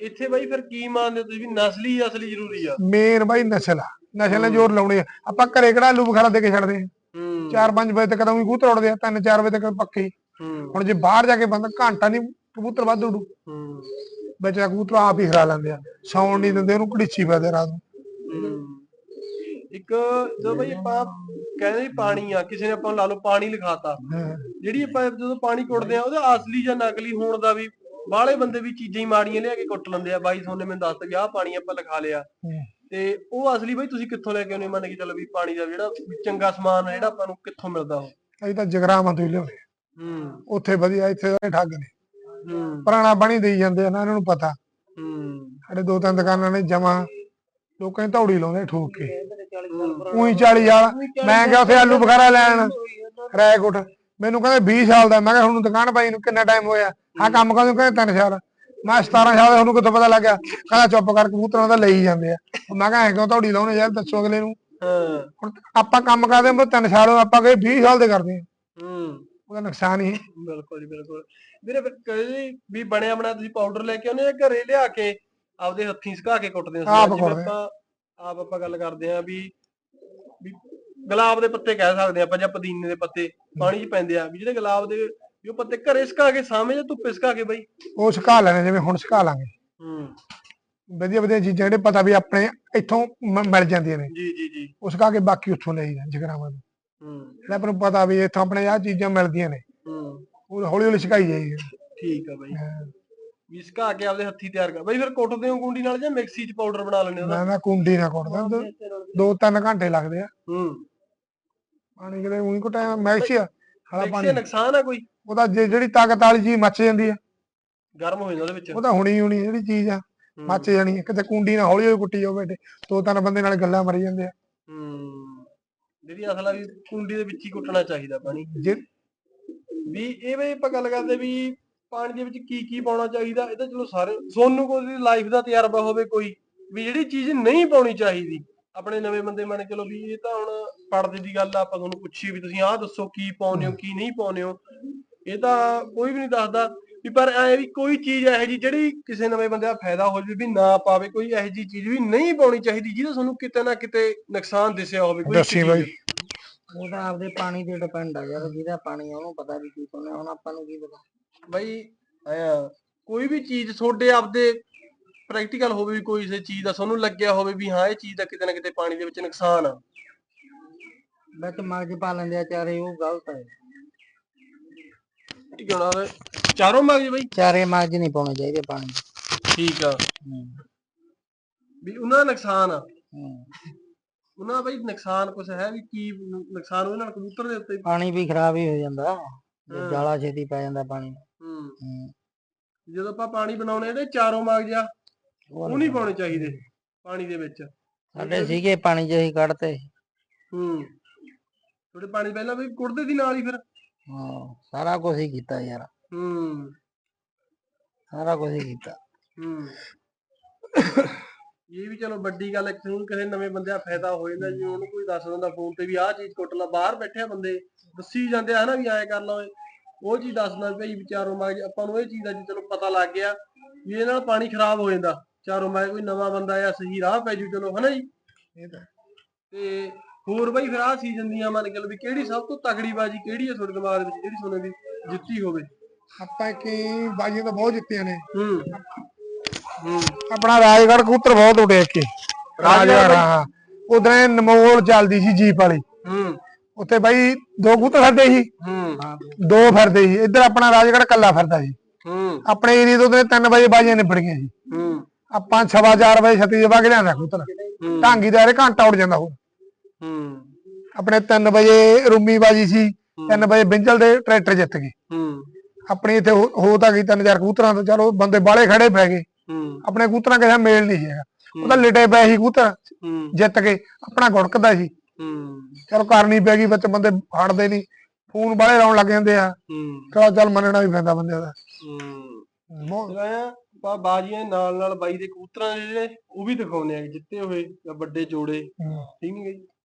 ਇੱਥੇ ਬਾਈ ਫਿਰ ਕੀ ਮੰਨਦੇ ਹੋ ਤੁਸੀਂ ਵੀ ਨਸਲੀ ਅਸਲੀ ਜ਼ਰੂਰੀ ਆ? ਮੇਨ ਬਾਈ ਨਸਲ ਆ। ਨਸਲ ਨੇ ਜ਼ੋਰ ਲਾਉਣੀ ਆ। ਆਪਾਂ ਘਰੇ ਕਿਹੜਾ ਆਲੂ ਬੁਖਾਰਾ ਦੇ ਕੇ ਛੱਡਦੇ ਆ? 4-5 ਵਜੇ ਤੱਕ ਤਾਂ ਉਹੀ ਕਬੂਤਰ ਉੱਡਦੇ ਆ 3-4 ਵਜੇ ਤੱਕ ਪੱਕੇ ਹੁਣ ਜੇ ਬਾਹਰ ਜਾ ਕੇ ਬੰਦਾ ਘੰਟਾ ਨਹੀਂ ਕਬੂਤਰ ਵੱਧ ਉਡੂ। ਬੱਚਾ ਕਬੂਤਰ ਆਪ ਹੀ ਖਰਾ ਲੈਂਦੇ ਆ। ਸੌਣ ਨਹੀਂ ਦਿੰਦੇ ਉਹਨੂੰ ਘੜੀਚੀ ਪੈਦੇ ਰਾਤ ਨੂੰ। ਇੱਕ ਜਦੋਂ ਬਈ ਆਪਾਂ ਕਹਿੰਦੇ ਪਾਣੀ ਆ ਕਿਸੇ ਨੇ ਆਪਾਂ ਨੂੰ ਲਾ ਲਓ ਪਾਣੀ ਲਿਖਾਤਾ। ਜਿਹੜੀ ਆਪਾਂ ਜਦੋਂ ਪਾਣੀ ਕੁੱਟਦੇ ਆ ਉਹਦਾ ਅਸਲੀ ਜਾਂ ਨਕਲੀ ਹੋਣ ਦਾ ਵੀ ਬਾਹਲੇ ਬੰਦੇ ਵੀ ਚੀਜ਼ਾਂ ਹੀ ਮਾੜੀਆਂ ਲਿਆ ਕੇ ਕੁੱਟ ਲੈਂਦੇ ਆ। ਬਾਈ ਸੋਨੇ ਮੈਨੂੰ ਦੱਸ ਗਿਆ ਪਾਣੀ ਆਪਾਂ ਲਿਖਾ ਲਿਆ। ਤੇ ਉਹ ਅਸਲੀ ਬਈ ਤੁਸੀਂ ਕਿੱਥੋਂ ਲੈ ਕੇ ਆਉਨੇ ਮੰਨ ਕੇ ਚੱਲ ਵੀ ਪਾਣੀ ਦਾ ਜਿਹੜਾ ਵੀ ਚੰਗਾ ਸਮਾਨ ਆ ਜਿਹੜਾ ਆਪਾਂ ਨੂੰ ਕਿੱਥੋਂ ਮਿਲਦਾ ਉਹ? ਅਸੀਂ ਤਾਂ ਜਗਰਾਵਾਂ ਤੋਂ ਹੀ ਲਿਆਉਂਦੇ ਆ। ਹੂੰ। ਉੱਥੇ ਵਧੀਆ ਇੱਥੇ ਤਾਂ ਇਹ ਠੱਗ ਨੇ। ਹੂੰ। ਪੁਰਾਣਾ ਬਣੀ ਦੇਈ ਜਾਂਦੇ ਆ ਨਾ ਇਹਨਾਂ ਨੂੰ ਪਤਾ। ਹੂੰ। ਸਾਡੇ ਦੋ ਤਿੰਨ ਦੁਕਾਨਾਂ ਨੇ ਜਮਾ। ਲੋਕਾਂ ਦੀ ਧੌੜੀ ਲਾਉਂਦੇ ਠੋਕ ਕੇ। ਹੂੰ। ਉਹੀ 40 ਵਾਲਾ ਮੈਂ ਕਿਹਾ ਉੱਥੇ ਆਲੂ ਬੁਖਾਰਾ ਲੈਣ। ਰੈਕੋਟ ਮੈਨੂੰ ਕਹਿੰਦੇ 20 ਸਾਲ ਦਾ। ਮੈਂ ਕਿਹਾ ਹੁਣ ਦੁਕਾਨ ਪਾਈ ਨੂੰ ਕਿੰਨਾ ਟਾਈਮ ਹੋਇਆ? ਆ ਕੰਮ ਕਰਦੇ ਕਹਿੰਦੇ 3 ਸਾਲ? ਮੈਂ 17 ਸਾਲ ਦਾ ਤੁਹਾਨੂੰ ਕਿੱਥੋਂ ਪਤਾ ਲੱਗਿਆ ਕਹਿੰਦਾ ਚੁੱਪ ਕਰ ਕਬੂਤਰਾਂ ਦਾ ਲਈ ਜਾਂਦੇ ਆ। ਮੈਂ ਕਿਹਾ ਐ ਕਿਉਂ ਧੌੜੀ ਲਾਉਣੇ ਯਾਰ ਦੱਸੋ ਅਗਲੇ ਨੂੰ? ਹਾਂ। ਆਪਾਂ ਕੰਮ ਕਰਦੇ ਹਾਂ 3 ਸਾਲ ਆਪਾਂ ਕਹੇ 20 ਸਾਲ ਦੇ ਕਰਦੇ ਆ ਹੂੰ। ਉਹਦਾ ਨੁਕਸਾਨ ਹੀ ਹੈ। ਬਿਲਕੁਲ ਜੀ ਬਿਲਕੁਲ। ਵੀਰੇ ਕਦੇ ਵੀ ਬਣਿਆ ਬਣਾਇਆ ਤੁਸੀਂ ਪਾਊਡਰ ਲੈ ਕੇ ਆਉਂਦੇ ਆ ਘਰੇ ਲਿਆ ਕੇ ਆਪਦੇ ਹੱਥੀਂ ਸੁਕਾ ਕੇ ਕੁੱਟਦੇ ਹੋ? ਆਪ ਜਿਵੇਂ ਆ। ਆਪਾਂ ਆਪ ਆਪਾਂ ਗੱਲ ਕਰਦੇ ਆ ਵੀ ਵੀ ਗੁਲਾਬ ਦੇ ਪੱਤੇ ਕਹਿ ਸਕਦੇ ਆ ਆਪਾਂ ਜਾਂ ਪੁਦੀਨੇ ਦੇ ਪੱਤੇ ਪਾਣੀ 'ਚ ਪੈਂਦੇ ਆ। ਵੀ ਜਿਹੜੇ ਗੁਲਾਬ ਦੇ ਵੀ ਉਹ ਪੱਤੇ ਘਰੇ ਸੁਕਾ ਕੇ ਸਾਵੇਂ ਜਾਂ ਧੁੱਪੇ ਸੁਕਾ ਕੇ ਬਈ? ਉਹ ਸੁਕਾ ਲੈਣੇ ਜਿਵੇਂ ਹੁਣ ਸੁਕਾ ਲਾਂਗੇ। ਹੂੰ। ਵਧੀਆ ਵਧੀਆ ਚੀਜ਼ਾਂ ਜਿਹੜੇ ਪਤਾ ਵੀ ਆਪਣੇ ਇੱਥੋਂ ਮ- ਮਿਲ ਜਾਂਦੀਆਂ ਨੇ। ਜੀ ਜੀ ਜੀ। ਉਹ ਸੁਕਾ ਕੇ ਬਾਕੀ ਉੱਥੋਂ ਲਈ ਜਾਂ ਜਗਰਾਵਾਂ ਤੋਂ। ਹੂੰ। ਜਿਹੜਾ ਆਪਾਂ ਨੂੰ ਪਤਾ ਵੀ ਇੱਥੋਂ ਆਪਣੇ ਆਹ ਚੀਜ਼ਾਂ ਮਿਲਦੀਆਂ ਨੇ। ਹੂੰ। ਉਹ ਹੌਲੀ ਹੌਲੀ ਸੁਕਾਈ ਜਾਈਏ ਠੀਕ ਆ ਬਈ। ਹਾਂ। ਵੀ ਸੁਕਾ ਕੇ ਆਪਦੇ ਹੱਥੀਂ ਤਿਆਰ ਕਰ। ਬਈ ਫਿਰ ਕੁੱਟਦੇ ਹੋ ਗੁੰਡੀ ਨਾਲ ਜਾਂ ਮਿਕਸੀ 'ਚ ਪਾਊਡਰ ਬਣਾ ਲੈਂਦੇ ਹੋ ਉਹਦਾ? ਮੈਂ ਨਾ ਕੁੰਡੀ ਨਾ ਕੁੱਟਦਾ ਦੋ- ਦੋ ਤਿੰਨ ਘੰਟੇ ਲੱਗਦੇ ਆ। ਹੂੰ। ਪਾਣੀ ਕਿਤੇ ਉਹੀ ਕੋ ਟਾਈਮ ਮੈਕਸੀ ਆ ਹਾਲਾ ਮਿਕਸੀ ਪਾਣੀ। ਦਾ ਨੁਕਸਾਨ ਆ ਕੋਈ? ਉਹਦਾ ਜੇ- ਜਿਹੜੀ ਤਾਕਤ ਵਾਲੀ ਚੀਜ਼ ਮੱਚ ਜਾਂਦੀ ਆ ਗਰਮ ਹੋ ਜਾਂਦਾ ਉਹਦੇ ਵਿੱਚ। ਉਹ ਤਾਂ ਹੁਣੀ ਹੁਣੀ ਜਿਹੜੀ ਚੀਜ਼ ਆ। ਮੱਚ ਜਾਣੀ ਆ। ਕਿਤੇ ਕੁੰਡੀ ਨਾਲ ਹੌਲੀ ਹੌਲੀ ਕੁੱਟੀ ਜਾਓ ਬੈਠੇ ਦੋ ਤਿੰਨ ਬੰਦੇ ਨਾਲ ਗੱਲਾਂ ਮਰੀ ਜਾਂਦੇ ਆ। ਹੂੰ। ਜਿਹੜੀ ਅਸਲ ਆ ਵੀ ਕੁੰਡੀ ਦੇ ਵਿੱਚ ਹੀ ਕੁੱਟਣਾ ਚਾਹੀਦਾ ਪਾਣੀ। ਜੇ ਵੀ ਇਹ ਵੀ ਆਪਾਂ ਗੱਲ ਕਰਦੇ ਵੀ ਪਾਣੀ ਦੇ ਵਿੱਚ ਕੀ ਕੀ ਪਾਉਣਾ ਚਾਹੀਦਾ ਇਹ ਤਾਂ ਚਲੋ ਸਾਰੇ ਸੋਨੂੰ ਕੋਈ ਲਾਈਫ ਦਾ ਤਜਰਬਾ ਹੋਵੇ ਕੋਈ ਵੀ ਜਿਹੜੀ ਚੀਜ਼ ਨਹੀਂ ਪਾਉਣੀ ਚਾਹੀਦੀ ਆਪਣੇ ਨਵੇਂ ਬੰਦੇ ਮੰਨ ਚਲੋ ਵੀ ਇਹ ਤਾਂ ਹੁਣ ਪੜਦੇ ਦੀ ਗੱਲ ਆ ਆਪਾਂ ਤੁਹਾਨੂੰ ਪੁੱਛੀ ਵੀ ਤੁਸੀਂ ਆਹ ਦੱਸੋ ਕੀ ਪਾਉਨੇ ਹੋ ਕੀ ਨਹੀਂ ਪਾਉਨੇ ਹੋ। ਇਹ ਤਾਂ ਕੋਈ ਵੀ ਨਹੀਂ ਦੱਸਦਾ ਵੀ ਪਰ ਐ ਵੀ ਕੋਈ ਚੀਜ਼ ਇਹੋ ਜੀ ਜਿਹੜੀ ਕਿਸੇ ਨਵੇਂ ਬੰਦੇ ਦਾ ਫਾਇਦਾ ਹੋ ਜਾਵੇ ਵੀ ਨਾ ਪਾਵੇ ਕੋਈ ਇਹੋ ਜੀ ਚੀਜ਼ ਵੀ ਨਹੀਂ ਪਾਉਣੀ ਚਾਹੀਦੀ ਜਿਹਦਾ ਤੁਹਾਨੂੰ ਕਿਤੇ ਨਾ ਕਿਤੇ ਨੁਕਸਾਨ ਦਿਸਿਆ ਹੋਵੇ ਕੋਈ ਦੱਸੀ। ਬਾਈ। ਉਹ ਤਾਂ ਆਪਦੇ ਪਾਣੀ ਤੇ ਡਿਪੈਂਡ ਆ ਯਾਰ ਜਿਹਦਾ ਪਾਣੀ ਆ ਉਹਨੂੰ ਪਤਾ ਵੀ ਕੀ ਪਾਉਣਾ ਹੁਣ ਆਪਾਂ ਨੂੰ ਕੀ ਪਤਾ। ਬਈ ਆਇਆ ਕੋਈ ਵੀ ਚੀਜ਼ ਤੁਹਾਡੇ ਆਪਦੇ ਪ੍ਰੈਕਟੀਕਲ ਹੋਵੇ ਵੀ ਕੋਈ ਕਿਸੇ ਚੀਜ਼ ਦਾ ਤੁਹਾਨੂੰ ਲੱਗਿਆ ਹੋਵੇ ਵੀ ਹਾਂ ਇਹ ਚੀਜ਼ ਦਾ ਕਿਤੇ ਨਾ ਕਿਤੇ ਪਾਣੀ ਦੇ ਵਿੱਚ ਨੁਕਸਾਨ ਆ। ਵਿੱਚ ਮਗਜ ਪਾ ਲੈਂਦੇ ਆ ਚਾਰੇ ਉਹ ਗਲਤ ਹੈ ਨਾ ਚਾਰੋਂ ਮਗਜ ਬਈ। ਚਾਰੇ ਮਗਜ ਨਹੀਂ ਪਾਉਣੇ ਚਾਹੀਦੇ ਪਾਣੀ। ਠੀਕ ਆ। ਵੀ ਉਹਨਾਂ ਦਾ ਨੁਕਸਾਨ ਆ। ਉਹਨਾਂ ਦਾ ਬਈ ਨੁਕਸਾਨ ਕੁਛ ਹੈ ਵੀ ਕੀ ਨੁਕਸਾਨ ਉਹਦੇ ਨਾਲ ਕਬੂਤਰ ਦੇ ਉੱਤੇ ਪਾਣੀ ਵੀ ਖਰਾਬ ਹੀ ਹੋ ਜਾਂਦਾ। ਜਾਲਾ ਛੇਤੀ ਪੈ ਜਾਂਦਾ ਪਾਣੀ। ਹੂੰ। ਜਦੋਂ ਆਪਾਂ ਪਾਣੀ ਬਣਾਉਣੇ ਇਹਦੇ ਚਾਰੋਂ ਮਗਜ ਆ ਉਹ ਨਹੀਂ ਪਾਉਣੇ ਚਾਹੀਦੇ ਪਾਣੀ ਦੇ ਵਿੱਚ। ਸਾਡੇ ਸੀਗੇ ਪਾਣੀ ਅਸੀਂ ਕੱਢਤੇ। ਹੂੰ। ਤੁਹਾਡੇ ਪਾਣੀ ਪਹਿਲਾਂ ਵੀ ਕੁੜਦੇ ਸੀ ਨਾਲ ਹੀ ਫਿਰ। ਹਾਂ ਸਾਰਾ ਕੁਝ ਹੀ ਕੀਤਾ ਯਾਰ। ਹੂੰ। ਸਾਰਾ ਕੁਝ ਹੀ ਕੀਤਾ। ਹੂੰ। ਇਹ ਵੀ ਚਲੋ ਵੱਡੀ ਗੱਲ ਹੈ ਕਿਸੇ ਨੂੰ ਕਿਸੇ ਨਵੇਂ ਬੰਦੇ ਦਾ ਫਾਇਦਾ ਹੋ ਜਾਂਦਾ ਜੀ ਉਹਨੂੰ ਕੋਈ ਦੱਸ ਦਿੰਦਾ ਫੋਨ ਤੇ ਵੀ ਆਹ ਚੀਜ਼ ਕੁੱਟ ਲਾ ਬਾਹਰ ਬੈਠੇ ਆ ਬੰਦੇ ਦੱਸੀ ਜਾਂਦੇ ਆ ਹਨਾ ਵੀ ਐਂ ਕਰ ਲਾ ਓਏ। ਉਹ ਚੀਜ਼ ਦੱਸਦਾ ਭਾਈ ਵਿਚਾਰੋ ਮਾ ਆਪਾਂ ਨੂੰ ਇਹ ਚੀਜ਼ ਦਾ ਜੀ ਚਲੋ ਪਤਾ ਲੱਗ ਗਿਆ ਵੀ ਇਹਦੇ ਨਾਲ ਪਾਣੀ ਖਰਾਬ ਹੋ ਜਾਂਦਾ। ਚਾਰੋਂ ਮੈਂ ਕੋਈ ਨਵਾਂ ਬੰਦਾ ਆ ਸਹੀ ਰਾਹ ਪੈ ਜੂ ਚਲੋ ਹਨਾ ਜੀ? ਤੇ ਹੋਰ ਬਾਈ ਫਿਰ ਆਹ ਸੀਜ਼ਨ ਦੀਆਂ ਮੰਨ ਕੇ ਲਓ ਵੀ ਕਿਹੜੀ ਸਭ ਤੋਂ ਤਕੜੀ ਬਾਜੀ ਕਿਹੜੀ ਹੈ ਤੁਹਾਡੇ ਦਿਮਾਗ ਵਿੱਚ ਜਿਹੜੀ ਸੋਨੇ ਦੀ ਜਿੱਤੀ ਹੋਵੇ? ਆਪਾਂ ਕੀ ਬਾਜੀਆਂ ਤਾਂ ਬਹੁਤ ਜਿੱਤੀਆਂ ਨੇ। ਹੂੰ। ਹੂੰ। ਆਪਣਾ ਰਾਜਗੜ੍ਹ ਕਬੂਤਰ ਬਹੁਤ ਉੱਡੇ ਕੇ ਰਾਜਗੜ੍ਹ ਹਾਂ ਉਧਰ ਨਮੋਲ ਚੱਲਦੀ ਸੀ ਜੀਪ ਵਾਲੀ। ਹੂੰ। ਉੱਥੇ ਬਾਈ ਦੋ ਕਬੂਤਰ ਫਿਰਦੇ ਸੀ। ਹੂੰ। ਦੋ ਫਿਰਦੇ ਸੀ। ਇੱਧਰ ਆਪਣਾ ਰਾਜਗੜ੍ਹ ਕੱਲਾ ਫਿਰਦਾ ਸੀ। ਹੂੰ। ਆਪਣੇ ਏਰੀਏ ਤੋਂ ਉਧਰ 3 ਵਜੇ ਬਾਜੀਆਂ ਨਿਬੜ ਗਈਆਂ ਸੀ। ਹੂੰ। ਆਪਾਂ ਸਵਾ ਚਾਰ ਵਜੇ ਛੱਤੀ ਜਵਾ ਕੇ ਲਿਆਂਦਾ ਕਬੂਤਰ। ਢਾਂਗੀ ਦਾ ਘੰਟਾ ਉੱਡ ਜਾਂਦਾ ਹੋਰ। ਹੂੰ। ਆਪਣੇ 3 ਵਜੇ ਰੂਮੀ ਬਾਜੀ ਸੀ 3 ਵਜੇ ਬਿੰਜਲ ਦੇ ਟਰੈਕਟਰ ਜਿੱਤ ਗਏ। ਹੂੰ। ਆਪਣੀ ਇੱਥੇ ਹੋ ਤਾਂ ਗਈ ਤਿੰਨ ਚਾਰ ਕਬੂਤਰਾਂ ਤੋਂ ਚਲੋ ਬੰਦੇ ਬਾਲੇ ਖੜੇ ਪੈ ਗਏ। ਹੂੰ। ਆਪਣੇ ਕਬੂਤਰਾਂ ਕਿਸੇ ਮੇਲ ਨਹੀਂ ਹੈਗਾ। ਉਹ ਤਾਂ ਲਿਟੇ ਪਏ ਸੀ ਕਬੂਤਰ ਜਿੱਤ ਕੇ ਆਪਣਾ ਗੁੜਕਦਾ ਸੀ। ਹੂੰ। ਚਲੋ ਕਰਨੀ ਪੈ ਗਈ ਵਿੱਚ ਬੰਦੇ ਹਟਦੇ ਨਹੀਂ। ਫੋਨ ਬਾਲੇ ਲਾਉਣ ਲੱਗ ਜਾਂਦੇ ਆ। ਹੂੰ। ਚਲੋ ਚੱਲ ਮੰਨਣਾ ਵੀ ਪੈਂਦਾ ਬੰਦੇ ਦਾ। ਹੂੰ। ਬਹੁਤ- ਬਾਜੀਆਂ ਨਾਲ ਨਾਲ ਬਾਈ ਦੇ ਕਬੂਤਰਾਂ ਜਿਹੜੇ ਉਹ ਵੀ ਦਿਖਾਉਂਦੇ ਆ ਜਿੱਤੇ ਹੋਏ ਜਾਂ ਵੱਡੇ ਜੋੜੇ। ਠੀਕ ਨਹੀਂ ਗਈ?